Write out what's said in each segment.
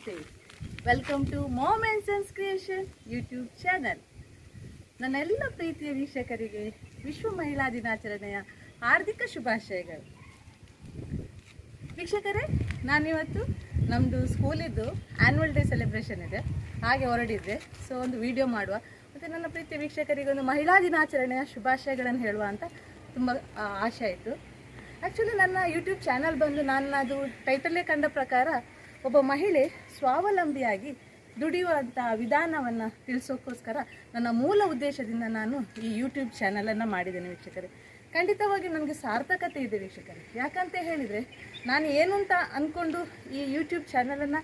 ನಮಸ್ತೆ. Welcome to moment sense creation YouTube channel ನನ್ನೆಲ್ಲ ಪ್ರೀತಿಯ ವೀಕ್ಷಕರಿಗೆ ವಿಶ್ವ ಮಹಿಳಾ ದಿನಾಚರಣೆಯ ಹಾರ್ದಿಕ ಶುಭಾಶಯಗಳು. ವೀಕ್ಷಕರೇ, ನಾನಿವತ್ತು ನಮ್ಮದು ಸ್ಕೂಲಿದ್ದು ಆ್ಯನ್ಯುವಲ್ ಡೇ ಸೆಲೆಬ್ರೇಷನ್ ಇದೆ. ಹಾಗೆ ಹೊರಡಿದ್ದೆ. ಸೊ ಒಂದು ವಿಡಿಯೋ ಮಾಡುವ. ಮತ್ತು ನನ್ನ ಪ್ರೀತಿಯ ವೀಕ್ಷಕರಿಗೆ ಒಂದು ಮಹಿಳಾ ದಿನಾಚರಣೆಯ ಶುಭಾಶಯಗಳನ್ನು ಹೇಳುವ ಅಂತ ತುಂಬ ಆಶೆ ಆಯಿತು. ಆ್ಯಕ್ಚುಲಿ ನನ್ನ ಯೂಟ್ಯೂಬ್ ಚಾನಲ್ ಬಂದು ನಾನು ಅದು ಟೈಟಲ್ಲೇ ಕಂಡ ಪ್ರಕಾರ ಒಬ್ಬ ಮಹಿಳೆ ಸ್ವಾವಲಂಬಿಯಾಗಿ ದುಡಿಯುವಂಥ ವಿಧಾನವನ್ನು ತಿಳಿಸೋಕ್ಕೋಸ್ಕರ ನನ್ನ ಮೂಲ ಉದ್ದೇಶದಿಂದ ನಾನು ಈ ಯೂಟ್ಯೂಬ್ ಚಾನಲನ್ನು ಮಾಡಿದ್ದೇನೆ ವೀಕ್ಷಕರೇ. ಖಂಡಿತವಾಗಿ ನನಗೆ ಸಾರ್ಥಕತೆ ಇದೆ ವೀಕ್ಷಕರೇ. ಯಾಕಂತ ಹೇಳಿದರೆ, ನಾನು ಏನು ಅಂತ ಅಂದ್ಕೊಂಡು ಈ ಯೂಟ್ಯೂಬ್ ಚಾನಲನ್ನು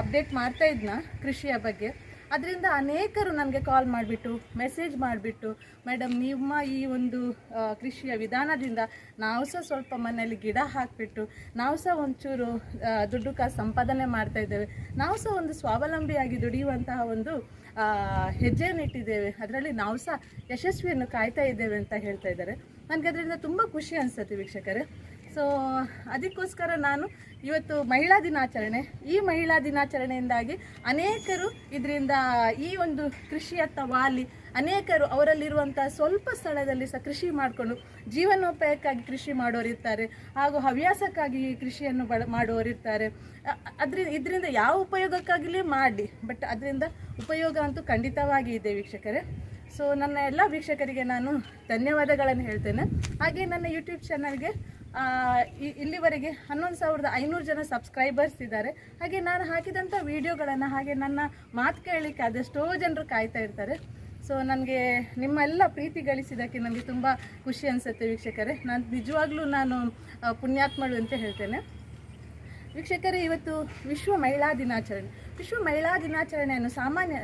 ಅಪ್ಡೇಟ್ ಮಾಡ್ತಾ ಇದ್ನ ಕೃಷಿಯ ಬಗ್ಗೆ ಅದರಿಂದ ಅನೇಕರು ನನಗೆ ಕಾಲ್ ಮಾಡಿಬಿಟ್ಟು ಮೆಸೇಜ್ ಮಾಡಿಬಿಟ್ಟು ಮೇಡಮ್ ನಿಮ್ಮ ಈ ಒಂದು ಕೃಷಿಯ ವಿಧಾನದಿಂದ ನಾವು ಸಹ ಸ್ವಲ್ಪ ಮನೆಯಲ್ಲಿ ಗಿಡ ಹಾಕಿಬಿಟ್ಟು, ನಾವು ಸಹ ಒಂಚೂರು ದುಡ್ಡು ಕಾಸು ಸಂಪಾದನೆ ಮಾಡ್ತಾ ಇದ್ದೇವೆ. ನಾವು ಸಹ ಒಂದು ಸ್ವಾವಲಂಬಿಯಾಗಿ ದುಡಿಯುವಂತಹ ಒಂದು ಹೆಜ್ಜೆಯನ್ನು ಇಟ್ಟಿದ್ದೇವೆ. ಅದರಲ್ಲಿ ನಾವು ಸಹ ಯಶಸ್ವಿಯನ್ನು ಕಾಯ್ತಾ ಇದ್ದೇವೆ ಅಂತ ಹೇಳ್ತಾ ಇದ್ದಾರೆ. ನನಗೆ ಅದರಿಂದ ತುಂಬ ಖುಷಿ ಅನಿಸುತ್ತೆ ವೀಕ್ಷಕರೇ. ಸೊ ಅದಕ್ಕೋಸ್ಕರ ನಾನು ಇವತ್ತು ಮಹಿಳಾ ದಿನಾಚರಣೆ. ಈ ಮಹಿಳಾ ದಿನಾಚರಣೆಯಿಂದಾಗಿ ಅನೇಕರು ಇದರಿಂದ ಈ ಒಂದು ಕೃಷಿಯತ್ತ ವಾಲಿ, ಅನೇಕರು ಅವರಲ್ಲಿರುವಂಥ ಸ್ವಲ್ಪ ಸ್ಥಳದಲ್ಲಿ ಸಹ ಕೃಷಿ ಮಾಡಿಕೊಂಡು ಜೀವನೋಪಾಯಕ್ಕಾಗಿ ಕೃಷಿ ಮಾಡೋರಿರ್ತಾರೆ ಹಾಗೂ ಹವ್ಯಾಸಕ್ಕಾಗಿ ಕೃಷಿಯನ್ನು ಬಳ ಮಾಡೋರಿರ್ತಾರೆ ಅದರಿಂದ ಇದರಿಂದ ಯಾವ ಉಪಯೋಗಕ್ಕಾಗಲಿ ಮಾಡಿ, ಬಟ್ ಅದರಿಂದ ಉಪಯೋಗ ಅಂತೂ ಖಂಡಿತವಾಗಿ ಇದೆ ವೀಕ್ಷಕರೇ. ಸೊ, ನನ್ನ ಎಲ್ಲ ವೀಕ್ಷಕರಿಗೆ ನಾನು ಧನ್ಯವಾದಗಳನ್ನು ಹೇಳ್ತೇನೆ. ಹಾಗೆ ನನ್ನ ಯೂಟ್ಯೂಬ್ ಚಾನಲ್ಗೆ ಇಲ್ಲಿವರೆಗೆ ಹನ್ನೊಂದು ಸಾವಿರದ ಐನೂರು ಜನ ಸಬ್ಸ್ಕ್ರೈಬರ್ಸ್ ಇದ್ದಾರೆ. ಹಾಗೆ ನಾನು ಹಾಕಿದಂಥ ವಿಡಿಯೋಗಳನ್ನು ಹಾಗೆ ನನ್ನ ಮಾತು ಕೇಳಲಿಕ್ಕೆ ಅದೆಷ್ಟೋ ಜನರು ಕಾಯ್ತಾ ಇರ್ತಾರೆ. ಸೊ ನನಗೆ ನಿಮ್ಮೆಲ್ಲ ಪ್ರೀತಿ ಗಳಿಸಿದ್ದಕ್ಕೆ ನನಗೆ ತುಂಬ ಖುಷಿ ಅನಿಸುತ್ತೆ ವೀಕ್ಷಕರೇ. ನಾನು ನಿಜವಾಗ್ಲೂ ನಾನು ಪುಣ್ಯಾತ್ಮಳು ಅಂತ ಹೇಳ್ತೇನೆ. ವೀಕ್ಷಕರೇ, ಇವತ್ತು ವಿಶ್ವ ಮಹಿಳಾ ದಿನಾಚರಣೆ. ವಿಶ್ವ ಮಹಿಳಾ ದಿನಾಚರಣೆಯನ್ನು ಸಾಮಾನ್ಯ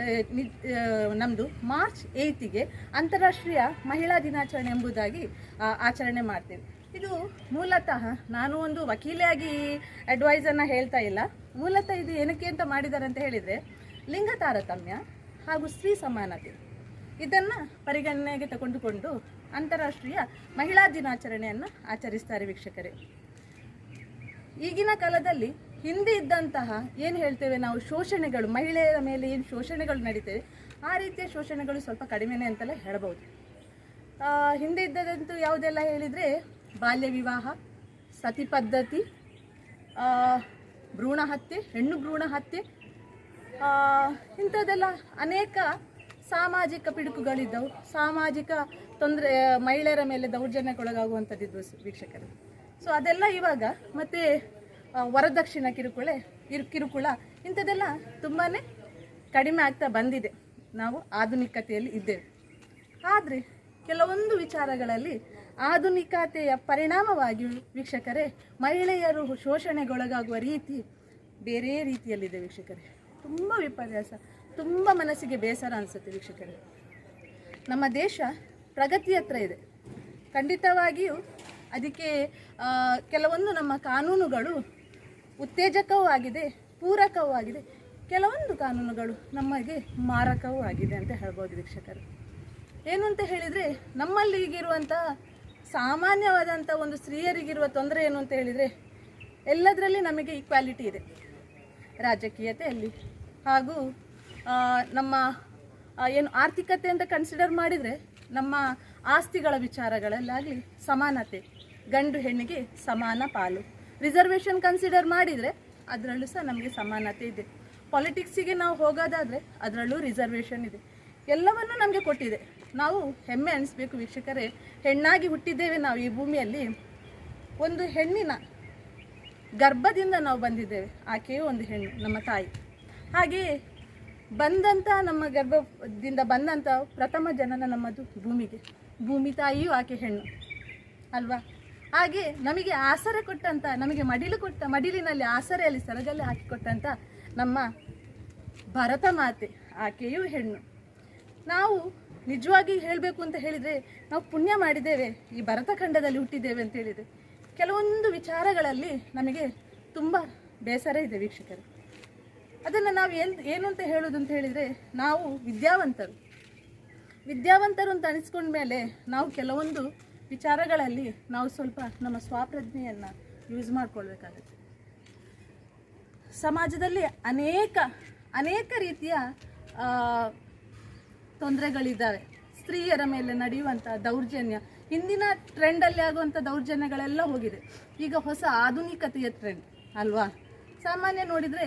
ನಮ್ಮದು ಮಾರ್ಚ್ ಏಯ್ತಿಗೆ ಅಂತಾರಾಷ್ಟ್ರೀಯ ಮಹಿಳಾ ದಿನಾಚರಣೆ ಎಂಬುದಾಗಿ ಆಚರಣೆ ಮಾಡ್ತೇವೆ. ಇದು ಮೂಲತಃ ನಾನು ಒಂದು ವಕೀಲೆಯಾಗಿ ಅಡ್ವೈಸನ್ನು ಹೇಳ್ತಾ ಇಲ್ಲ. ಮೂಲತಃ ಇದು ಏನಕ್ಕೆ ಅಂತ ಮಾಡಿದ್ದಾರೆ ಅಂತ ಹೇಳಿದರೆ ಲಿಂಗ ತಾರತಮ್ಯ ಹಾಗೂ ಸ್ತ್ರೀ ಸಮಾನತೆ. ಇದನ್ನು ಪರಿಗಣನೆಗೆ ತಗೊಂಡುಕೊಂಡು ಅಂತಾರಾಷ್ಟ್ರೀಯ ಮಹಿಳಾ ದಿನಾಚರಣೆಯನ್ನು ಆಚರಿಸ್ತಾರೆ ವೀಕ್ಷಕರೇ. ಈಗಿನ ಕಾಲದಲ್ಲಿ ಹಿಂದೆ ಇದ್ದಂತಹ ಏನು ಹೇಳ್ತೇವೆ ನಾವು ಶೋಷಣೆಗಳು ಮಹಿಳೆಯರ ಮೇಲೆ ಏನು ಶೋಷಣೆಗಳು ನಡೀತೇವೆ ಆ ರೀತಿಯ ಶೋಷಣೆಗಳು ಸ್ವಲ್ಪ ಕಡಿಮೆನೇ ಅಂತಲೇ ಹೇಳಬಹುದು. ಆ, ಹಿಂದೆ ಇದ್ದದಂತೂ ಯಾವುದೆಲ್ಲ ಹೇಳಿದರೆ ಬಾಲ್ಯ ವಿವಾಹ, ಸತಿ ಪದ್ಧತಿ ಭ್ರೂಣ ಹತ್ಯೆ, ಹೆಣ್ಣು ಭ್ರೂಣ ಹತ್ಯೆ ಇಂಥದ್ದೆಲ್ಲ ಅನೇಕ ಸಾಮಾಜಿಕ ಪಿಡುಕುಗಳಿದ್ದವು. ಸಾಮಾಜಿಕ ತೊಂದರೆ ಮಹಿಳೆಯರ ಮೇಲೆ ದೌರ್ಜನ್ಯಕ್ಕೊಳಗಾಗುವಂಥದ್ದಿದ್ವು ವೀಕ್ಷಕರು. ಸೊ ಅದೆಲ್ಲ ಇವಾಗ ಮತ್ತು ವರದಕ್ಷಿಣ ಕಿರುಕುಳ ಇರು ಕಿರುಕುಳ ಇಂಥದ್ದೆಲ್ಲ ತುಂಬಾ ಕಡಿಮೆ ಆಗ್ತಾ ಬಂದಿದೆ. ನಾವು ಆಧುನಿಕತೆಯಲ್ಲಿ ಇದ್ದೇವೆ. ಆದರೆ ಕೆಲವೊಂದು ವಿಚಾರಗಳಲ್ಲಿ ಆಧುನಿಕತೆಯ ಪರಿಣಾಮವಾಗಿ ವೀಕ್ಷಕರೇ, ಮಹಿಳೆಯರು ಶೋಷಣೆಗೊಳಗಾಗುವ ರೀತಿ ಬೇರೆ ರೀತಿಯಲ್ಲಿದೆ ವೀಕ್ಷಕರೇ. ತುಂಬ ವಿಪರ್ಯಾಸ, ತುಂಬ ಮನಸ್ಸಿಗೆ ಬೇಸರ ಅನಿಸುತ್ತೆ ವೀಕ್ಷಕರೇ. ನಮ್ಮ ದೇಶ ಪ್ರಗತಿ ಹತ್ರ ಇದೆ. ಖಂಡಿತವಾಗಿಯೂ ಅದಕ್ಕೆ ಕೆಲವೊಂದು ನಮ್ಮ ಕಾನೂನುಗಳು ಉತ್ತೇಜಕವೂ ಆಗಿದೆ ಪೂರಕವೂ ಆಗಿದೆ ಕೆಲವೊಂದು ಕಾನೂನುಗಳು ನಮಗೆ ಮಾರಕವೂ ಆಗಿದೆ ಅಂತ ಹೇಳ್ಬೋದು ವೀಕ್ಷಕರು. ಏನು ಅಂತ ಹೇಳಿದರೆ, ನಮ್ಮಲ್ಲಿ ಈಗಿರುವಂಥ ಸಾಮಾನ್ಯವಾದಂಥ ಒಂದು ಸ್ತ್ರೀಯರಿಗಿರುವ ತೊಂದರೆ ಏನು ಅಂತ ಹೇಳಿದರೆ, ಎಲ್ಲದರಲ್ಲಿ ನಮಗೆ ಈಕ್ವಾಲಿಟಿ ಇದೆ. ರಾಜಕೀಯತೆಯಲ್ಲಿ ಹಾಗೂ ನಮ್ಮ ಏನು ಆರ್ಥಿಕತೆ ಅಂತ ಕನ್ಸಿಡರ್ ಮಾಡಿದರೆ, ನಮ್ಮ ಆಸ್ತಿಗಳ ವಿಚಾರಗಳಲ್ಲಾಗಲಿ ಸಮಾನತೆ, ಗಂಡು ಹೆಣ್ಣಿಗೆ ಸಮಾನ ಪಾಲು. ರಿಸರ್ವೇಷನ್ ಕನ್ಸಿಡರ್ ಮಾಡಿದರೆ ಅದರಲ್ಲೂ ಸಹ ನಮಗೆ ಸಮಾನತೆ ಇದೆ. ಪಾಲಿಟಿಕ್ಸಿಗೆ ನಾವು ಹೋಗೋದಾದರೆ ಅದರಲ್ಲೂ ರಿಸರ್ವೇಷನ್ ಇದೆ. ಎಲ್ಲವನ್ನೂ ನಮಗೆ ಕೊಟ್ಟಿದೆ. ನಾವು ಹೆಮ್ಮೆ ಅನಿಸ್ಬೇಕು ವೀಕ್ಷಕರೇ. ಹೆಣ್ಣಾಗಿ ಹುಟ್ಟಿದ್ದೇವೆ ನಾವು ಈ ಭೂಮಿಯಲ್ಲಿ. ಒಂದು ಹೆಣ್ಣಿನ ಗರ್ಭದಿಂದ ನಾವು ಬಂದಿದ್ದೇವೆ. ಆಕೆಯೂ ಒಂದು ಹೆಣ್ಣು, ನಮ್ಮ ತಾಯಿ. ಹಾಗೆಯೇ ಬಂದಂಥ ನಮ್ಮ ಗರ್ಭದಿಂದ ಬಂದಂಥ ಪ್ರಥಮ ಜನನ ನಮ್ಮದು ಭೂಮಿಗೆ. ಭೂಮಿ ತಾಯಿಯೂ ಆಕೆ ಹೆಣ್ಣು, ಅಲ್ವಾ? ಹಾಗೆ ನಮಗೆ ಆಸರೆ ಕೊಟ್ಟಂಥ ನಮಗೆ ಮಡಿಲು ಕೊಟ್ಟ, ಮಡಿಲಿನಲ್ಲಿ ಆಸರೆಯಲ್ಲಿ ಸರಗಲ್ಲಿ ಹಾಕಿಕೊಟ್ಟಂಥ ನಮ್ಮ ಭರತ ಮಾತೆ ಆಕೆಯೂ ಹೆಣ್ಣು. ನಾವು ನಿಜವಾಗಿ ಹೇಳಬೇಕು ಅಂತ ಹೇಳಿದರೆ ನಾವು ಪುಣ್ಯ ಮಾಡಿದ್ದೇವೆ, ಈ ಭರತಖಂಡದಲ್ಲಿ ಹುಟ್ಟಿದ್ದೇವೆ ಅಂತ ಹೇಳಿದರೆ. ಕೆಲವೊಂದು ವಿಚಾರಗಳಲ್ಲಿ ನಮಗೆ ತುಂಬ ಬೇಸರ ಇದೆ ವೀಕ್ಷಕರು. ಅದನ್ನು ನಾವು ಏನು ಏನು ಅಂತ ಹೇಳೋದು ಅಂತ ಹೇಳಿದರೆ, ನಾವು ವಿದ್ಯಾವಂತರು. ವಿದ್ಯಾವಂತರು ಅಂತ ಅನಿಸ್ಕೊಂಡ ಮೇಲೆ ನಾವು ಕೆಲವೊಂದು ವಿಚಾರಗಳಲ್ಲಿ ನಾವು ಸ್ವಲ್ಪ ನಮ್ಮ ಸ್ವಪ್ರಜ್ಞೆಯನ್ನು ಯೂಸ್ ಮಾಡ್ಕೊಳ್ಬೇಕಾಗುತ್ತೆ. ಸಮಾಜದಲ್ಲಿ ಅನೇಕ ಅನೇಕ ರೀತಿಯ ತೊಂದರೆಗಳಿದ್ದಾವೆ. ಸ್ತ್ರೀಯರ ಮೇಲೆ ನಡೆಯುವಂಥ ದೌರ್ಜನ್ಯ. ಹಿಂದಿನ ಟ್ರೆಂಡಲ್ಲಿ ಆಗುವಂಥ ದೌರ್ಜನ್ಯಗಳೆಲ್ಲ ಹೋಗಿದೆ. ಈಗ ಹೊಸ ಆಧುನಿಕತೆಯ ಟ್ರೆಂಡ್ ಅಲ್ವಾ? ಸಾಮಾನ್ಯ ನೋಡಿದರೆ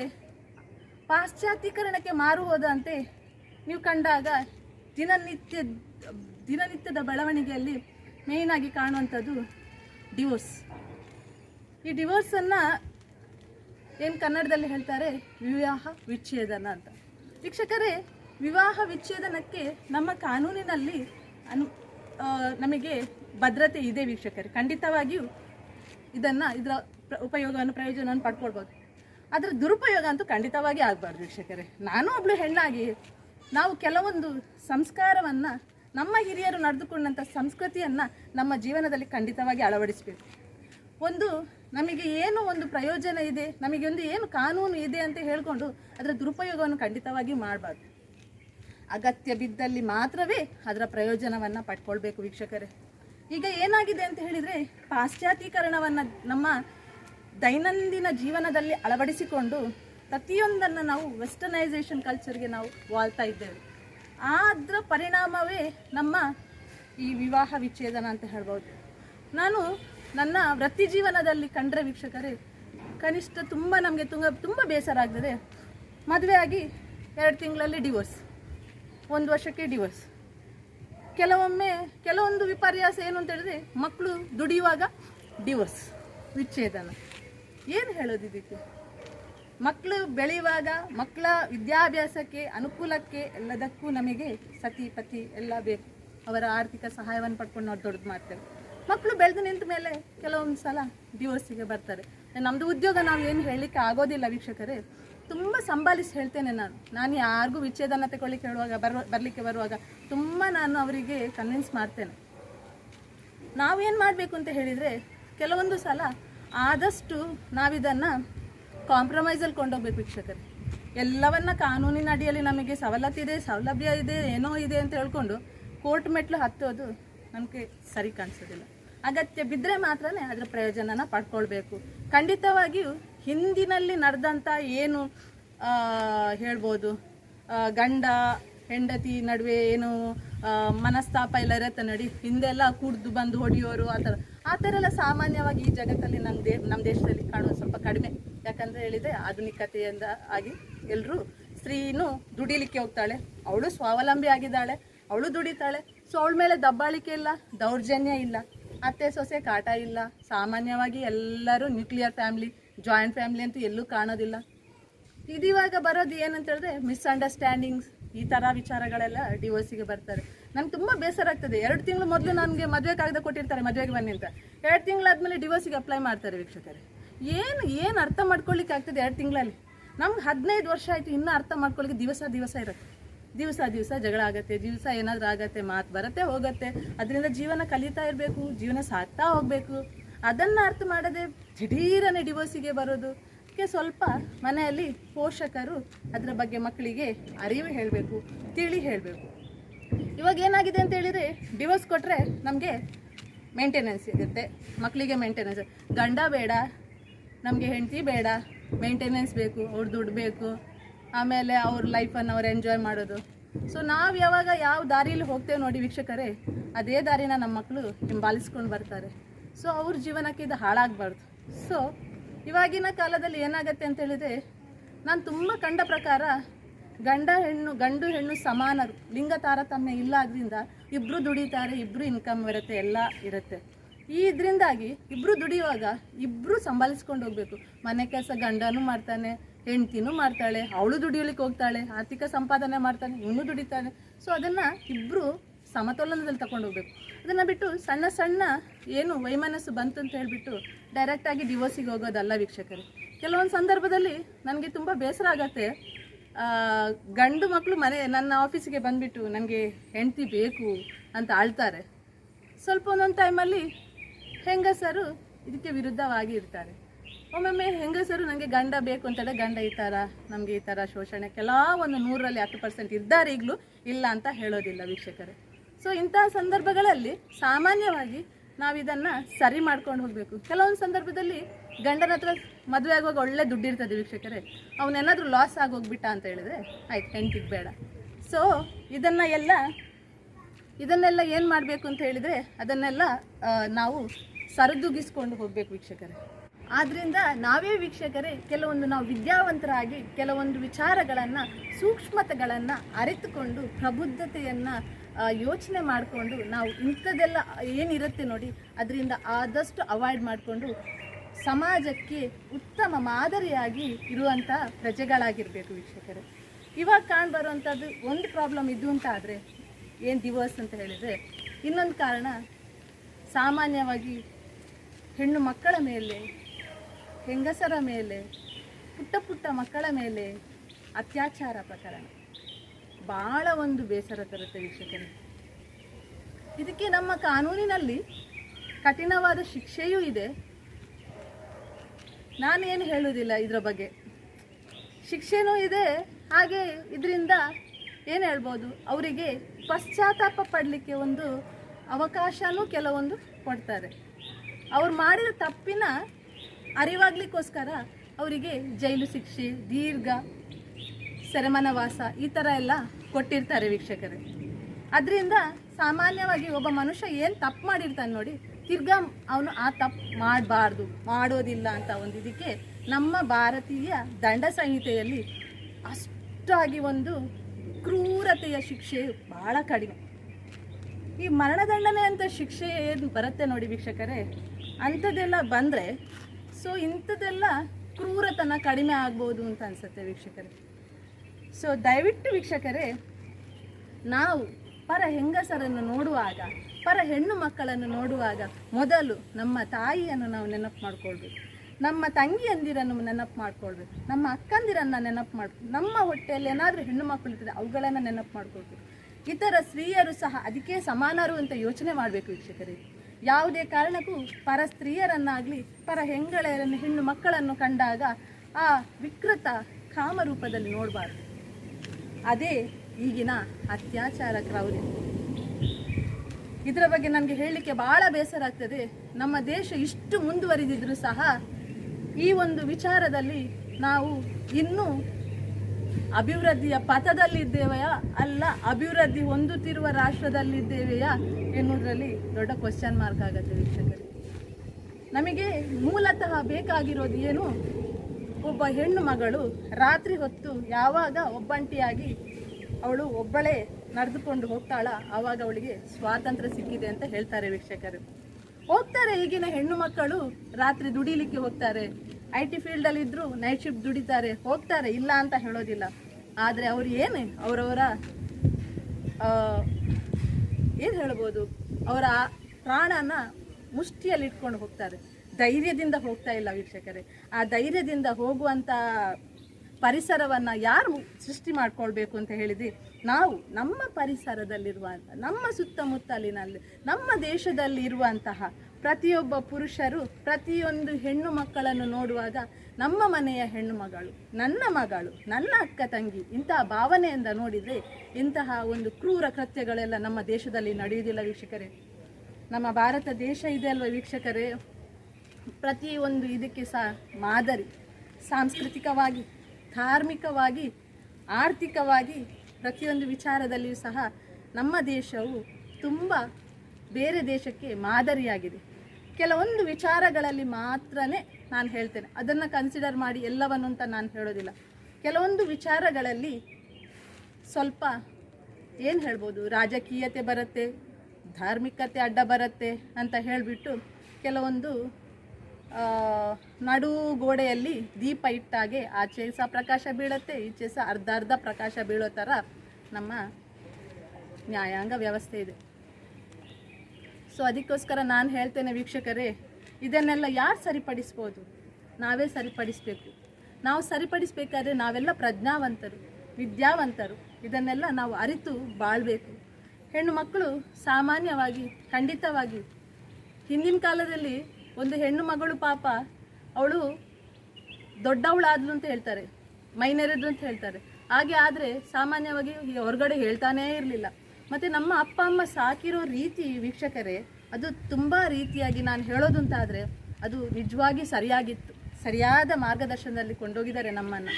ಪಾಶ್ಚಾತ್ಯೀಕರಣಕ್ಕೆ ಮಾರು ಹೋದಂತೆ ನೀವು ಕಂಡಾಗ ದಿನನಿತ್ಯ, ದಿನನಿತ್ಯದ ಬೆಳವಣಿಗೆಯಲ್ಲಿ ಮೇಯ್ನಾಗಿ ಕಾಣುವಂಥದ್ದು ಡಿವೋರ್ಸ್ ಈ ಡಿವೋರ್ಸನ್ನು ಏನು ಕನ್ನಡದಲ್ಲಿ ಹೇಳ್ತಾರೆ? ವಿವಾಹ ವಿಚ್ಛೇದನ ಅಂತ. ವೀಕ್ಷಕರೇ ವಿವಾಹ ವಿಚ್ಛೇದನಕ್ಕೆ ನಮ್ಮ ಕಾನೂನಿನಲ್ಲಿ ಅನು ನಮಗೆ ಭದ್ರತೆ ಇದೆ ವೀಕ್ಷಕರೇ. ಖಂಡಿತವಾಗಿಯೂ ಇದನ್ನು ಇದರ ಉಪಯೋಗವನ್ನು ಪ್ರಯೋಜನವನ್ನು ಪಡ್ಕೊಳ್ಬೋದು. ಅದರ ದುರುಪಯೋಗ ಅಂತೂ ಖಂಡಿತವಾಗಿ ಆಗಬಾರ್ದು ವೀಕ್ಷಕರೇ. ನಾನು ಒಬ್ಳು ಹೆಣ್ಣಾಗಿ ನಾವು ಕೆಲವೊಂದು ಸಂಸ್ಕಾರವನ್ನು ನಮ್ಮ ಹಿರಿಯರು ನಡೆದುಕೊಂಡಂಥ ಸಂಸ್ಕೃತಿಯನ್ನು ನಮ್ಮ ಜೀವನದಲ್ಲಿ ಖಂಡಿತವಾಗಿ ಅಳವಡಿಸಬೇಕು. ಒಂದು ನಮಗೆ ಏನು ಒಂದು ಪ್ರಯೋಜನ ಇದೆ ನಮಗೆ ಒಂದು ಏನು ಕಾನೂನು ಇದೆ ಅಂತ ಹೇಳಿಕೊಂಡು ಅದರ ದುರುಪಯೋಗವನ್ನು ಖಂಡಿತವಾಗಿ ಮಾಡಬಾರ್ದು. ಅಗತ್ಯ ಬಿದ್ದಲ್ಲಿ ಮಾತ್ರವೇ ಅದರ ಪ್ರಯೋಜನವನ್ನು ಪಡ್ಕೊಳ್ಬೇಕು ವೀಕ್ಷಕರೇ. ಈಗ ಏನಾಗಿದೆ ಅಂತ ಹೇಳಿದರೆ ಪಾಶ್ಚಾತ್ಯೀಕರಣವನ್ನು ನಮ್ಮ ದೈನಂದಿನ ಜೀವನದಲ್ಲಿ ಅಳವಡಿಸಿಕೊಂಡು ಪ್ರತಿಯೊಂದನ್ನು ನಾವು ವೆಸ್ಟರ್ನೈಸೇಷನ್ ಕಲ್ಚರ್ಗೆ ನಾವು ವಾಳ್ತಾ ಇದ್ದೇವೆ. ಅದರ ಪರಿಣಾಮವೇ ನಮ್ಮ ಈ ವಿವಾಹ ವಿಚ್ಛೇದನ ಅಂತ ಹೇಳ್ಬೋದು. ನಾನು ನನ್ನ ವೃತ್ತಿ ಜೀವನದಲ್ಲಿ ಕಂಡ್ರೆ ವೀಕ್ಷಕರೇ, ಕನಿಷ್ಠ ತುಂಬ ನಮಗೆ ತುಂಬ ತುಂಬ ಬೇಸರ ಆಗ್ತದೆ. ಮದುವೆ ಆಗಿ ಎರಡು ತಿಂಗಳಲ್ಲಿ ಡಿವೋರ್ಸ್ ಒಂದು ವರ್ಷಕ್ಕೆ ಡಿವೋರ್ಸ್ ಕೆಲವೊಮ್ಮೆ ಕೆಲವೊಂದು ವಿಪರ್ಯಾಸ ಏನು ಅಂತ ಹೇಳಿದ್ರೆ ಮಕ್ಕಳು ದುಡಿಯುವಾಗ ಡಿವೋರ್ಸ್ ವಿಚ್ಛೇದನ. ಏನು ಹೇಳೋದು ಇದಕ್ಕೆ? ಮಕ್ಕಳು ಬೆಳೆಯುವಾಗ ಮಕ್ಕಳ ವಿದ್ಯಾಭ್ಯಾಸಕ್ಕೆ, ಅನುಕೂಲಕ್ಕೆ ಎಲ್ಲದಕ್ಕೂ ನಮಗೆ ಸತಿ ಪತಿ ಎಲ್ಲ ಬೇಕು. ಅವರ ಆರ್ಥಿಕ ಸಹಾಯವನ್ನು ಪಡ್ಕೊಂಡು ನಾವು ದೊಡ್ಡದು ಮಾಡ್ತೇವೆ. ಮಕ್ಕಳು ಬೆಳೆದು ನಿಂತ ಮೇಲೆ ಕೆಲವೊಂದು ಸಲ ಡಿವೋರ್ಸಿಗೆ ಬರ್ತಾರೆ. ನಮ್ಮದು ಉದ್ಯೋಗ ನಾವು ಏನು ಹೇಳಲಿಕ್ಕೆ ಆಗೋದಿಲ್ಲ ವೀಕ್ಷಕರೇ. ತುಂಬ ಸಂಭಾಲಿಸಿ ಹೇಳ್ತೇನೆ ನಾನು. ನಾನು ಯಾರಿಗೂ ವಿಚ್ಛೇದನ ತಗೊಳ್ಳಿಕ್ಕೆ ಹೇಳುವಾಗ ಬರಲಿಕ್ಕೆ ಬರುವಾಗ ತುಂಬ ನಾನು ಅವರಿಗೆ ಕನ್ವಿನ್ಸ್ ಮಾಡ್ತೇನೆ. ನಾವೇನು ಮಾಡಬೇಕು ಅಂತ ಹೇಳಿದರೆ, ಕೆಲವೊಂದು ಸಲ ಆದಷ್ಟು ನಾವಿದನ್ನು ಕಾಂಪ್ರಮೈಸಲ್ಲಿ ಕೊಂಡೋಗ್ಬೇಕು ವೀಕ್ಷಕರೇ. ಎಲ್ಲವನ್ನ ಕಾನೂನಿನ ಅಡಿಯಲ್ಲಿ ನಮಗೆ ಸವಲತ್ತಿದೆ ಸೌಲಭ್ಯ ಇದೆ, ಏನೋ ಇದೆ ಅಂತ ಹೇಳ್ಕೊಂಡು ಕೋರ್ಟ್ ಮೆಟ್ಲು ಹತ್ತೋದು ನಮಗೆ ಸರಿ ಕಾಣಿಸೋದಿಲ್ಲ. ಅಗತ್ಯ ಬಿದ್ದರೆ ಮಾತ್ರನೇ ಅದರ ಪ್ರಯೋಜನನ ಪಡ್ಕೊಳ್ಬೇಕು. ಖಂಡಿತವಾಗಿಯೂ ಹಿಂದಿನಲ್ಲಿ ನಡೆದಂಥ ಏನು ಹೇಳ್ಬೋದು? ಗಂಡ, ಹೆಂಡತಿ ನಡುವೆ ಏನು ಮನಸ್ತಾಪ ಎಲ್ಲ ಇರತ್ತೆ ನಡಿ. ಹಿಂದೆಲ್ಲ ಕುಡ್ದು ಬಂದು ಹೊಡೆಯೋರು, ಆ ಥರ. ಆ ಥರ ಎಲ್ಲ ಸಾಮಾನ್ಯವಾಗಿ ಈ ಜಗತ್ತಲ್ಲಿ ನಮ್ಮ ದೇ ನಮ್ಮ ದೇಶದಲ್ಲಿ ಕಾಣೋದು ಸ್ವಲ್ಪ ಕಡಿಮೆ. ಯಾಕಂದರೆ ಹೇಳಿದರೆ ಆಧುನಿಕತೆಯಿಂದ ಆಗಿ ಎಲ್ಲರೂ ಸ್ತ್ರೀನೂ ದುಡಿಲಿಕ್ಕೆ ಹೋಗ್ತಾಳೆ. ಅವಳು ಸ್ವಾವಲಂಬಿ ಆಗಿದ್ದಾಳೆ, ಅವಳು ದುಡಿತಾಳೆ. ಸೊ ಅವಳ ಮೇಲೆ ದಬ್ಬಾಳಿಕೆ ಇಲ್ಲ, ದೌರ್ಜನ್ಯ ಇಲ್ಲ. ಅತ್ತೆ ಸೊಸೆ ಕಾಟ ಇಲ್ಲ. ಸಾಮಾನ್ಯವಾಗಿ ಎಲ್ಲರೂ ನ್ಯೂಕ್ಲಿಯರ್ ಫ್ಯಾಮ್ಲಿ ಜಾಯಿಂಟ್ ಫ್ಯಾಮಿಲಿ ಅಂತೂ ಎಲ್ಲೂ ಕಾಣೋದಿಲ್ಲ. ಇದಿವಾಗ ಬರೋದು ಏನಂತ ಹೇಳಿದ್ರೆ ಮಿಸ್ಅಂಡರ್ಸ್ಟ್ಯಾಂಡಿಂಗ್ಸ್ ಈ ಥರ ವಿಚಾರಗಳೆಲ್ಲ ಡಿವೋರ್ಸಿಗೆ ಬರ್ತಾರೆ. ನಂಗೆ ತುಂಬ ಬೇಸರ ಆಗ್ತದೆ. ಎರಡು ತಿಂಗಳು ಮೊದಲು ನನಗೆ ಮದುವೆ ಕಾಗದ ಕೊಟ್ಟಿರ್ತಾರೆ, ಮದುವೆಗೆ ಬನ್ನಿ ಅಂತ. ಎರಡು ತಿಂಗಳಾದ್ಮೇಲೆ ಡಿವೋರ್ಸಿಗೆ ಅಪ್ಲೈ ಮಾಡ್ತಾರೆ ವೀಕ್ಷಕರೇ. ಏನು ಏನು ಅರ್ಥ ಮಾಡ್ಕೊಳ್ಳಿಕ್ಕೆ ಆಗ್ತದೆ ಎರಡು ತಿಂಗಳಲ್ಲಿ? ನಮ್ಗೆ ಹದಿನೈದು ವರ್ಷ ಆಯಿತು, ಇನ್ನೂ ಅರ್ಥ ಮಾಡ್ಕೊಳ್ಳಿಕ್ಕೆ ದಿವಸ ದಿವಸ ಇರುತ್ತೆ. ದಿವಸ ದಿವಸ ಜಗಳ ಆಗುತ್ತೆ, ದಿವಸ ಏನಾದರೂ ಆಗತ್ತೆ, ಮಾತು ಬರುತ್ತೆ, ಹೋಗುತ್ತೆ. ಅದರಿಂದ ಜೀವನ ಕಲಿತಾ ಇರಬೇಕು, ಜೀವನ ಸಾಕ್ತಾ ಹೋಗಬೇಕು. ಅದನ್ನು ಅರ್ಥ ಮಾಡದೆ ದಿಢೀರನೆ ಡಿವೋರ್ಸಿಗೆ ಬರೋದು. ಅದಕ್ಕೆ ಸ್ವಲ್ಪ ಮನೆಯಲ್ಲಿ ಪೋಷಕರು ಅದರ ಬಗ್ಗೆ ಮಕ್ಕಳಿಗೆ ಅರಿವು ಹೇಳಬೇಕು, ತಿಳಿ ಹೇಳಬೇಕು. ಇವಾಗ ಏನಾಗಿದೆ ಅಂತ ಹೇಳಿದರೆ ಡಿವೋರ್ಸ್ ಕೊಟ್ಟರೆ ನಮಗೆ ಮೇಂಟೆನೆನ್ಸ್ ಇರುತ್ತೆ. ಮಕ್ಕಳಿಗೆ ಮೇಂಟೆನೆನ್ಸ್ ಗಂಡ ಬೇಡ, ನಮಗೆ ಹೆಂಡತಿ ಬೇಡ ಮೇಂಟೆನೆನ್ಸ್ ಬೇಕು, ಅವ್ರು ದುಡ್ಡು ಬೇಕು. ಆಮೇಲೆ ಅವ್ರ ಲೈಫನ್ನು ಅವ್ರು ಎಂಜಾಯ್ ಮಾಡೋದು. ಸೊ ನಾವು ಯಾವಾಗ ಯಾವ ದಾರಿಯಲ್ಲಿ ಹೋಗ್ತೇವೆ ನೋಡಿ ವೀಕ್ಷಕರೇ, ಅದೇ ದಾರಿನ ನಮ್ಮ ಮಕ್ಕಳು ಹಿಂಬಾಲಿಸ್ಕೊಂಡು ಬರ್ತಾರೆ. ಸೊ ಅವ್ರ ಜೀವನಕ್ಕೆ ಇದು ಹಾಳಾಗಬಾರ್ದು. ಸೊ ಇವಾಗಿನ ಕಾಲದಲ್ಲಿ ಏನಾಗತ್ತೆ ಅಂತ ಹೇಳಿದ್ರೆ, ನಾನು ತುಂಬ ಕಂಡ ಪ್ರಕಾರ ಗಂಡ ಹೆಣ್ಣು, ಗಂಡು ಹೆಣ್ಣು ಸಮಾನರು, ಲಿಂಗ ತಾರತಮ್ಯ ಇಲ್ಲ ಆದ್ರಿಂದ ಇಬ್ಬರು ದುಡಿತಾರೆ ಇಬ್ಬರು ಇನ್ಕಮ್ ಇರುತ್ತೆ ಎಲ್ಲ ಇರುತ್ತೆ. ಈ ಇದರಿಂದಾಗಿ ಇಬ್ಬರು ದುಡಿಯುವಾಗ ಇಬ್ಬರು ಸಂಭಾಲಿಸ್ಕೊಂಡು ಹೋಗಬೇಕು. ಮನೆ ಕೆಲಸ ಗಂಡನೂ ಮಾಡ್ತಾನೆ, ಹೆಂಡ್ತಿನೂ ಮಾಡ್ತಾಳೆ, ಅವಳು ದುಡಿಯಲಿಕ್ಕೆ ಹೋಗ್ತಾಳೆ, ಆರ್ಥಿಕ ಸಂಪಾದನೆ ಮಾಡ್ತಾನೆ, ಇವನು ದುಡಿತಾನೆ. ಸೊ ಅದನ್ನು ಇಬ್ಬರು ಸಮತೋಲನದಲ್ಲಿ ತಗೊಂಡು ಹೋಗ್ಬೇಕು. ಅದನ್ನು ಬಿಟ್ಟು ಸಣ್ಣ ಸಣ್ಣ ಏನು ವೈಮನಸ್ಸು ಬಂತು ಅಂತ ಹೇಳಿಬಿಟ್ಟು ಡೈರೆಕ್ಟಾಗಿ ಡಿವೋರ್ಸಿಗೆ ಹೋಗೋದಲ್ಲ ವೀಕ್ಷಕರು. ಕೆಲವೊಂದು ಸಂದರ್ಭದಲ್ಲಿ ನನಗೆ ತುಂಬ ಬೇಸರ ಆಗತ್ತೆ. ಗಂಡು ಮಕ್ಕಳು ಮನೆ, ನನ್ನ ಆಫೀಸಿಗೆ ಬಂದುಬಿಟ್ಟು ನನಗೆ ಹೆಂಡತಿ ಬೇಕು ಅಂತ ಆಳ್ತಾರೆ ಸ್ವಲ್ಪ ಒಂದೊಂದು ಟೈಮಲ್ಲಿ ಹೆಂಗಸರು ಇದಕ್ಕೆ ವಿರುದ್ಧವಾಗಿ ಇರ್ತಾರೆ. ಒಮ್ಮೊಮ್ಮೆ ಹೆಂಗಸರು ನನಗೆ ಗಂಡ ಬೇಕು ಅಂತೇಳಿ ಗಂಡ ಈ ಥರ ನಮಗೆ ಈ ಥರ ಶೋಷಣೆ, ಕೆಲವೊಂದು ನೂರರಲ್ಲಿ ಹತ್ತು ಪರ್ಸೆಂಟ್ ಇದ್ದಾರೆ ಈಗಲೂ ಇಲ್ಲ ಅಂತ ಹೇಳೋದಿಲ್ಲ ವೀಕ್ಷಕರೇ. ಸೊ ಇಂತಹ ಸಂದರ್ಭಗಳಲ್ಲಿ ಸಾಮಾನ್ಯವಾಗಿ ನಾವು ಇದನ್ನು ಸರಿ ಮಾಡ್ಕೊಂಡು ಹೋಗಬೇಕು. ಕೆಲವೊಂದು ಸಂದರ್ಭದಲ್ಲಿ ಗಂಡನ ಹತ್ರ ಮದುವೆ ಆಗುವಾಗ ಒಳ್ಳೆ ದುಡ್ಡಿರ್ತದೆ ವೀಕ್ಷಕರೇ. ಅವನೇನಾದರೂ ಲಾಸ್ ಆಗೋಗ್ಬಿಟ್ಟ ಅಂತ ಹೇಳಿದ್ರೆ ಆಯ್ತು ಹೆಂಡತಿಗೆ ಬೇಡ. ಸೊ ಇದನ್ನ ಎಲ್ಲ, ಇದನ್ನೆಲ್ಲ ಏನು ಮಾಡಬೇಕು ಅಂತ ಹೇಳಿದರೆ ಅದನ್ನೆಲ್ಲ ನಾವು ಸರಿದೂಗಿಸ್ಕೊಂಡು ಹೋಗಬೇಕು ವೀಕ್ಷಕರೇ. ಆದ್ದರಿಂದ ನಾವೇ ವೀಕ್ಷಕರೇ ಕೆಲವೊಂದು ನಾವು ವಿದ್ಯಾವಂತರಾಗಿ ಕೆಲವೊಂದು ವಿಚಾರಗಳನ್ನು, ಸೂಕ್ಷ್ಮತೆಗಳನ್ನು ಅರಿತುಕೊಂಡು ಪ್ರಬುದ್ಧತೆಯನ್ನು ಯೋಚನೆ ಮಾಡಿಕೊಂಡು ನಾವು ಇಂಥದ್ದೆಲ್ಲ ಏನಿರುತ್ತೆ ನೋಡಿ, ಅದರಿಂದ ಆದಷ್ಟು ಅವಾಯ್ಡ್ ಮಾಡಿಕೊಂಡು ಸಮಾಜಕ್ಕೆ ಉತ್ತಮ ಮಾದರಿಯಾಗಿ ಇರುವಂಥ ಪ್ರಜೆಗಳಾಗಿರಬೇಕು ವೀಕ್ಷಕರೇ. ಇವಾಗ ಕಾಣ್ಬರುವಂಥದ್ದು ಒಂದು ಪ್ರಾಬ್ಲಮ್ ಇದು ಅಂತ ಆದರೆ, ಏನು ದಿವಸ್ ಅಂತ ಹೇಳಿದರೆ, ಇನ್ನೊಂದು ಕಾರಣ ಸಾಮಾನ್ಯವಾಗಿ ಹೆಣ್ಣು ಮಕ್ಕಳ ಮೇಲೆ, ಹೆಂಗಸರ ಮೇಲೆ, ಪುಟ್ಟ ಪುಟ್ಟ ಮಕ್ಕಳ ಮೇಲೆ ಅತ್ಯಾಚಾರ ಪ್ರಕರಣ. ಭಾಳ ಒಂದು ಬೇಸರ ತರುತ್ತೆ ವೀಕ್ಷಕರೇ. ಇದಕ್ಕೆ ನಮ್ಮ ಕಾನೂನಿನಲ್ಲಿ ಕಠಿಣವಾದ ಶಿಕ್ಷೆಯೂ ಇದೆ. ನಾನೇನು ಹೇಳುವುದಿಲ್ಲ ಇದರ ಬಗ್ಗೆ. ಶಿಕ್ಷೆನೂ ಇದೆ, ಹಾಗೆ ಇದರಿಂದ ಏನು ಹೇಳ್ಬೋದು, ಅವರಿಗೆ ಪಶ್ಚಾತ್ತಾಪ ಪಡಲಿಕ್ಕೆ ಒಂದು ಅವಕಾಶನೂ ಕೆಲವೊಂದು ಕೊಡ್ತಾರೆ. ಅವ್ರು ಮಾಡಿದ ತಪ್ಪಿನ ಅರಿವಾಗಲಿಕ್ಕೋಸ್ಕರ ಅವರಿಗೆ ಜೈಲು ಶಿಕ್ಷೆ, ದೀರ್ಘ ಸೆರೆಮನವಾಸ ಈ ಥರ ಎಲ್ಲ ಕೊಟ್ಟಿರ್ತಾರೆ ವೀಕ್ಷಕರೇ. ಅದರಿಂದ ಸಾಮಾನ್ಯವಾಗಿ ಒಬ್ಬ ಮನುಷ್ಯ ಏನು ತಪ್ಪು ಮಾಡಿರ್ತಾನೆ ನೋಡಿ, ತಿರ್ಗಾ ಅವನು ಆ ತಪ್ಪು ಮಾಡಬಾರ್ದು, ಮಾಡೋದಿಲ್ಲ ಅಂತ ಒಂದು ಇದಕ್ಕೆ ನಮ್ಮ ಭಾರತೀಯ ದಂಡ ಸಂಹಿತೆಯಲ್ಲಿ ಅಷ್ಟಾಗಿ ಒಂದು ಕ್ರೂರತೆಯ ಶಿಕ್ಷೆ ಭಾಳ ಕಡಿಮೆ. ಈ ಮರಣದಂಡನೆ ಅಂತ ಶಿಕ್ಷೆ ಏನು ಬರುತ್ತೆ ನೋಡಿ ವೀಕ್ಷಕರೇ, ಅಂಥದ್ದೆಲ್ಲ ಬಂದರೆ ಸೊ ಇಂಥದ್ದೆಲ್ಲ ಕ್ರೂರತನ ಕಡಿಮೆ ಆಗ್ಬೋದು ಅಂತ ಅನಿಸುತ್ತೆ ವೀಕ್ಷಕರೇ. ಸೊ ದಯವಿಟ್ಟು ವೀಕ್ಷಕರೇ, ನಾವು ಪರ ಹೆಂಗಸರನ್ನು ನೋಡುವಾಗ, ಪರ ಹೆಣ್ಣು ಮಕ್ಕಳನ್ನು ನೋಡುವಾಗ ಮೊದಲು ನಮ್ಮ ತಾಯಿಯನ್ನು ನಾವು ನೆನಪು ಮಾಡಿಕೊಳ್ಬೇಕು. ನಮ್ಮ ತಂಗಿಯಂದಿರನ್ನು ನೆನಪು ಮಾಡ್ಕೊಳ್ಬೇಕು. ನಮ್ಮ ಅಕ್ಕಂದಿರನ್ನು ನೆನಪು ಮಾಡ್ಕೊ ನಮ್ಮ ಹೊಟ್ಟೆಯಲ್ಲಿ ಏನಾದರೂ ಹೆಣ್ಣು ಮಕ್ಕಳು ಇರ್ತದೆ, ಅವುಗಳನ್ನು ನೆನಪು ಮಾಡ್ಕೊಳ್ಬೇಕು. ಇತರ ಸ್ತ್ರೀಯರು ಸಹ ಅದಕ್ಕೆ ಸಮಾನರು ಅಂತ ಯೋಚನೆ ಮಾಡಬೇಕು ವೀಕ್ಷಕರಿಗೆ ಯಾವುದೇ ಕಾರಣಕ್ಕೂ ಪರ ಸ್ತ್ರೀಯರನ್ನಾಗಲಿ, ಪರ ಹೆಂಗಳೆಯರನ್ನು ಹೆಣ್ಣು ಮಕ್ಕಳನ್ನು ಕಂಡಾಗ ಆ ವಿಕೃತ ಕಾಮರೂಪದಲ್ಲಿ ನೋಡಬಾರ್ದು. ಅದೇ ಈಗಿನ ಅತ್ಯಾಚಾರ ಕ್ರೌರ್ಯ. ಇದರ ಬಗ್ಗೆ ನನಗೆ ಹೇಳಲಿಕ್ಕೆ ಭಾಳ ಬೇಸರ ಆಗ್ತದೆ. ನಮ್ಮ ದೇಶ ಇಷ್ಟು ಮುಂದುವರಿದಿದ್ರೂ ಸಹ ಈ ಒಂದು ವಿಚಾರದಲ್ಲಿ ನಾವು ಇನ್ನೂ ಅಭಿವೃದ್ಧಿಯ ಪಥದಲ್ಲಿದ್ದೇವೆಯಾ? ಅಲ್ಲ, ಅಭಿವೃದ್ಧಿ ಹೊಂದುತ್ತಿರುವ ರಾಷ್ಟ್ರದಲ್ಲಿದ್ದೇವೆಯಾ ಎನ್ನುವುದರಲ್ಲಿ ದೊಡ್ಡ ಕ್ವಶನ್ ಮಾರ್ಕ್ ಆಗುತ್ತೆ ವೀಕ್ಷಕರಿಗೆ ನಮಗೆ ಮೂಲತಃ ಬೇಕಾಗಿರೋದು ಏನು? ಒಬ್ಬ ಹೆಣ್ಣು ಮಗಳು ರಾತ್ರಿ ಹೊತ್ತು ಯಾವಾಗ ಒಬ್ಬಂಟಿಯಾಗಿ ಅವಳು ಒಬ್ಬಳೇ ನಡೆದುಕೊಂಡು ಹೋಗ್ತಾಳ, ಆವಾಗ ಅವಳಿಗೆ ಸ್ವಾತಂತ್ರ್ಯ ಸಿಕ್ಕಿದೆ ಅಂತ ಹೇಳ್ತಾರೆ ವೀಕ್ಷಕರು. ಹೋಗ್ತಾರೆ ಈಗಿನ ಹೆಣ್ಣು ಮಕ್ಕಳು ರಾತ್ರಿ ದುಡಿಲಿಕ್ಕೆ ಹೋಗ್ತಾರೆ. ಐ ಟಿ ಫೀಲ್ಡಲ್ಲಿ ಇದ್ದರೂ ನೈಟ್ ಶಿಫ್ಟ್ ದುಡಿತಾರೆ, ಹೋಗ್ತಾರೆ, ಇಲ್ಲ ಅಂತ ಹೇಳೋದಿಲ್ಲ. ಆದರೆ ಅವ್ರು ಏನು ಅವರವರ ಏನು ಹೇಳ್ಬೋದು, ಅವರ ಪ್ರಾಣನ ಮುಷ್ಟಿಯಲ್ಲಿ ಇಟ್ಕೊಂಡು ಹೋಗ್ತಾರೆ. ಧೈರ್ಯದಿಂದ ಹೋಗ್ತಾ ಇಲ್ಲ ವೀಕ್ಷಕರೇ. ಆ ಧೈರ್ಯದಿಂದ ಹೋಗುವಂಥ ಪರಿಸರವನ್ನು ಯಾರು ಸೃಷ್ಟಿ ಮಾಡಿಕೊಳ್ಬೇಕು ಅಂತ ಹೇಳಿದ್ರಿ ನಾವು ನಮ್ಮ ಪರಿಸರದಲ್ಲಿರುವಂಥ ನಮ್ಮ ಸುತ್ತಮುತ್ತಲಿನಲ್ಲಿ, ನಮ್ಮ ದೇಶದಲ್ಲಿ ಇರುವಂತಹ ಪ್ರತಿಯೊಬ್ಬ ಪುರುಷರು, ಪ್ರತಿಯೊಂದು ಹೆಣ್ಣು ಮಕ್ಕಳನ್ನು ನೋಡುವಾಗ ನಮ್ಮ ಮನೆಯ ಹೆಣ್ಣು ಮಗಳು, ನನ್ನ ಮಗಳು, ನನ್ನ ಅಕ್ಕ ತಂಗಿ ಇಂತಹ ಭಾವನೆಯಿಂದ ನೋಡಿದರೆ ಇಂತಹ ಒಂದು ಕ್ರೂರ ಕೃತ್ಯಗಳೆಲ್ಲ ನಮ್ಮ ದೇಶದಲ್ಲಿ ನಡೆಯುವುದಿಲ್ಲ ವೀಕ್ಷಕರೇ. ನಮ್ಮ ಭಾರತ ದೇಶ ಇದೆ ಅಲ್ವ ವೀಕ್ಷಕರೇ? ಪ್ರತಿಯೊಂದು ಇದಕ್ಕೆ ಸಹ ಮಾದರಿ, ಸಾಂಸ್ಕೃತಿಕವಾಗಿ, ಧಾರ್ಮಿಕವಾಗಿ, ಆರ್ಥಿಕವಾಗಿ ಪ್ರತಿಯೊಂದು ವಿಚಾರದಲ್ಲಿಯೂ ಸಹ ನಮ್ಮ ದೇಶವು ತುಂಬ ಬೇರೆ ದೇಶಕ್ಕೆ ಮಾದರಿಯಾಗಿದೆ. ಕೆಲವೊಂದು ವಿಚಾರಗಳಲ್ಲಿ ಮಾತ್ರ ನಾನು ಹೇಳ್ತೇನೆ. ಅದನ್ನು ಕನ್ಸಿಡರ್ ಮಾಡಿ ಎಲ್ಲವನ್ನು ಅಂತ ನಾನು ಹೇಳೋದಿಲ್ಲ. ಕೆಲವೊಂದು ವಿಚಾರಗಳಲ್ಲಿ ಸ್ವಲ್ಪ ಏನು ಹೇಳ್ಬೋದು, ರಾಜಕೀಯತೆ ಬರುತ್ತೆ, ಧಾರ್ಮಿಕತೆ ಅಡ್ಡ ಬರುತ್ತೆ ಅಂತ ಹೇಳಿಬಿಟ್ಟು ಕೆಲವೊಂದು ನಡು ಗೋಡೆಯಲ್ಲಿ ದೀಪ ಇಟ್ಟಾಗೆ ಆಚೆ ಸಹ ಪ್ರಕಾಶ ಬೀಳುತ್ತೆ ಈಚೆ ಸಹ ಅರ್ಧ ಅರ್ಧ ಪ್ರಕಾಶ ಬೀಳೋ ಥರ ನಮ್ಮ ನ್ಯಾಯಾಂಗ ವ್ಯವಸ್ಥೆ ಇದೆ. ಸೊ ಅದಕ್ಕೋಸ್ಕರ ನಾನು ಹೇಳ್ತೇನೆ ವೀಕ್ಷಕರೇ, ಇದನ್ನೆಲ್ಲ ಯಾರು ಸರಿಪಡಿಸ್ಬೋದು? ನಾವೇ ಸರಿಪಡಿಸ್ಬೇಕು. ನಾವು ಸರಿಪಡಿಸ್ಬೇಕಾದ್ರೆ ನಾವೆಲ್ಲ ಪ್ರಜ್ಞಾವಂತರು, ವಿದ್ಯಾವಂತರು. ಇದನ್ನೆಲ್ಲ ನಾವು ಅರಿತು ಬಾಳಬೇಕು. ಹೆಣ್ಣು ಮಕ್ಕಳು ಸಾಮಾನ್ಯವಾಗಿ, ಖಂಡಿತವಾಗಿ ಹಿಂದಿನ ಕಾಲದಲ್ಲಿ ಒಂದು ಹೆಣ್ಣು ಮಗಳು ಪಾಪ, ಅವಳು ದೊಡ್ಡವಳಾದ್ಲು ಅಂತ ಹೇಳ್ತಾರೆ ಮೈನೆರೆದ್ರು ಅಂತ ಹೇಳ್ತಾರೆ. ಹಾಗೆ ಆದರೆ ಸಾಮಾನ್ಯವಾಗಿ ಹೊರಗಡೆ ಹೇಳ್ತಾನೇ ಇರಲಿಲ್ಲ. ಮತ್ತು ನಮ್ಮ ಅಪ್ಪ, ಅಮ್ಮ ಸಾಕಿರೋ ರೀತಿ ವೀಕ್ಷಕರೇ, ಅದು ತುಂಬ ರೀತಿಯಾಗಿ ನಾನು ಹೇಳೋದು ಅಂತ ಆದರೆ ಅದು ನಿಜವಾಗಿ ಸರಿಯಾಗಿತ್ತು. ಸರಿಯಾದ ಮಾರ್ಗದರ್ಶನದಲ್ಲಿ ಕೊಂಡೋಗಿದ್ದಾರೆ ನಮ್ಮನ್ನು.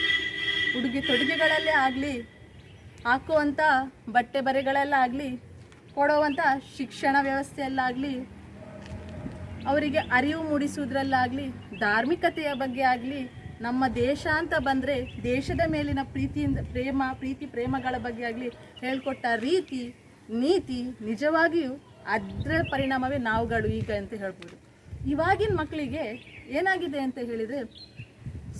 ಉಡುಗೆ ತೊಡುಗೆಗಳಲ್ಲೇ ಆಗಲಿ ಹಾಕುವಂಥ ಬಟ್ಟೆ ಬರೆಗಳೆಲ್ಲ ಆಗಲಿ ಕೊಡುವಂಥ ಶಿಕ್ಷಣ ವ್ಯವಸ್ಥೆಯಲ್ಲಾಗಲಿ ಅವರಿಗೆ ಅರಿವು ಮೂಡಿಸುವುದರಲ್ಲಾಗಲಿ, ಧಾರ್ಮಿಕತೆಯ ಬಗ್ಗೆ ಆಗಲಿ, ನಮ್ಮ ದೇಶ ಅಂತ ಬಂದರೆ ದೇಶದ ಮೇಲಿನ ಪ್ರೀತಿಯಿಂದ ಪ್ರೇಮ, ಪ್ರೀತಿ ಪ್ರೇಮಗಳ ಬಗ್ಗೆ ಆಗಲಿ ಹೇಳ್ಕೊಟ್ಟ ರೀತಿ, ನೀತಿ ನಿಜವಾಗಿಯೂ ಅದರ ಪರಿಣಾಮವೇ ನಾವುಗಳು ಈಗ ಅಂತ ಹೇಳ್ಬೋದು. ಇವಾಗಿನ ಮಕ್ಕಳಿಗೆ ಏನಾಗಿದೆ ಅಂತ ಹೇಳಿದರೆ,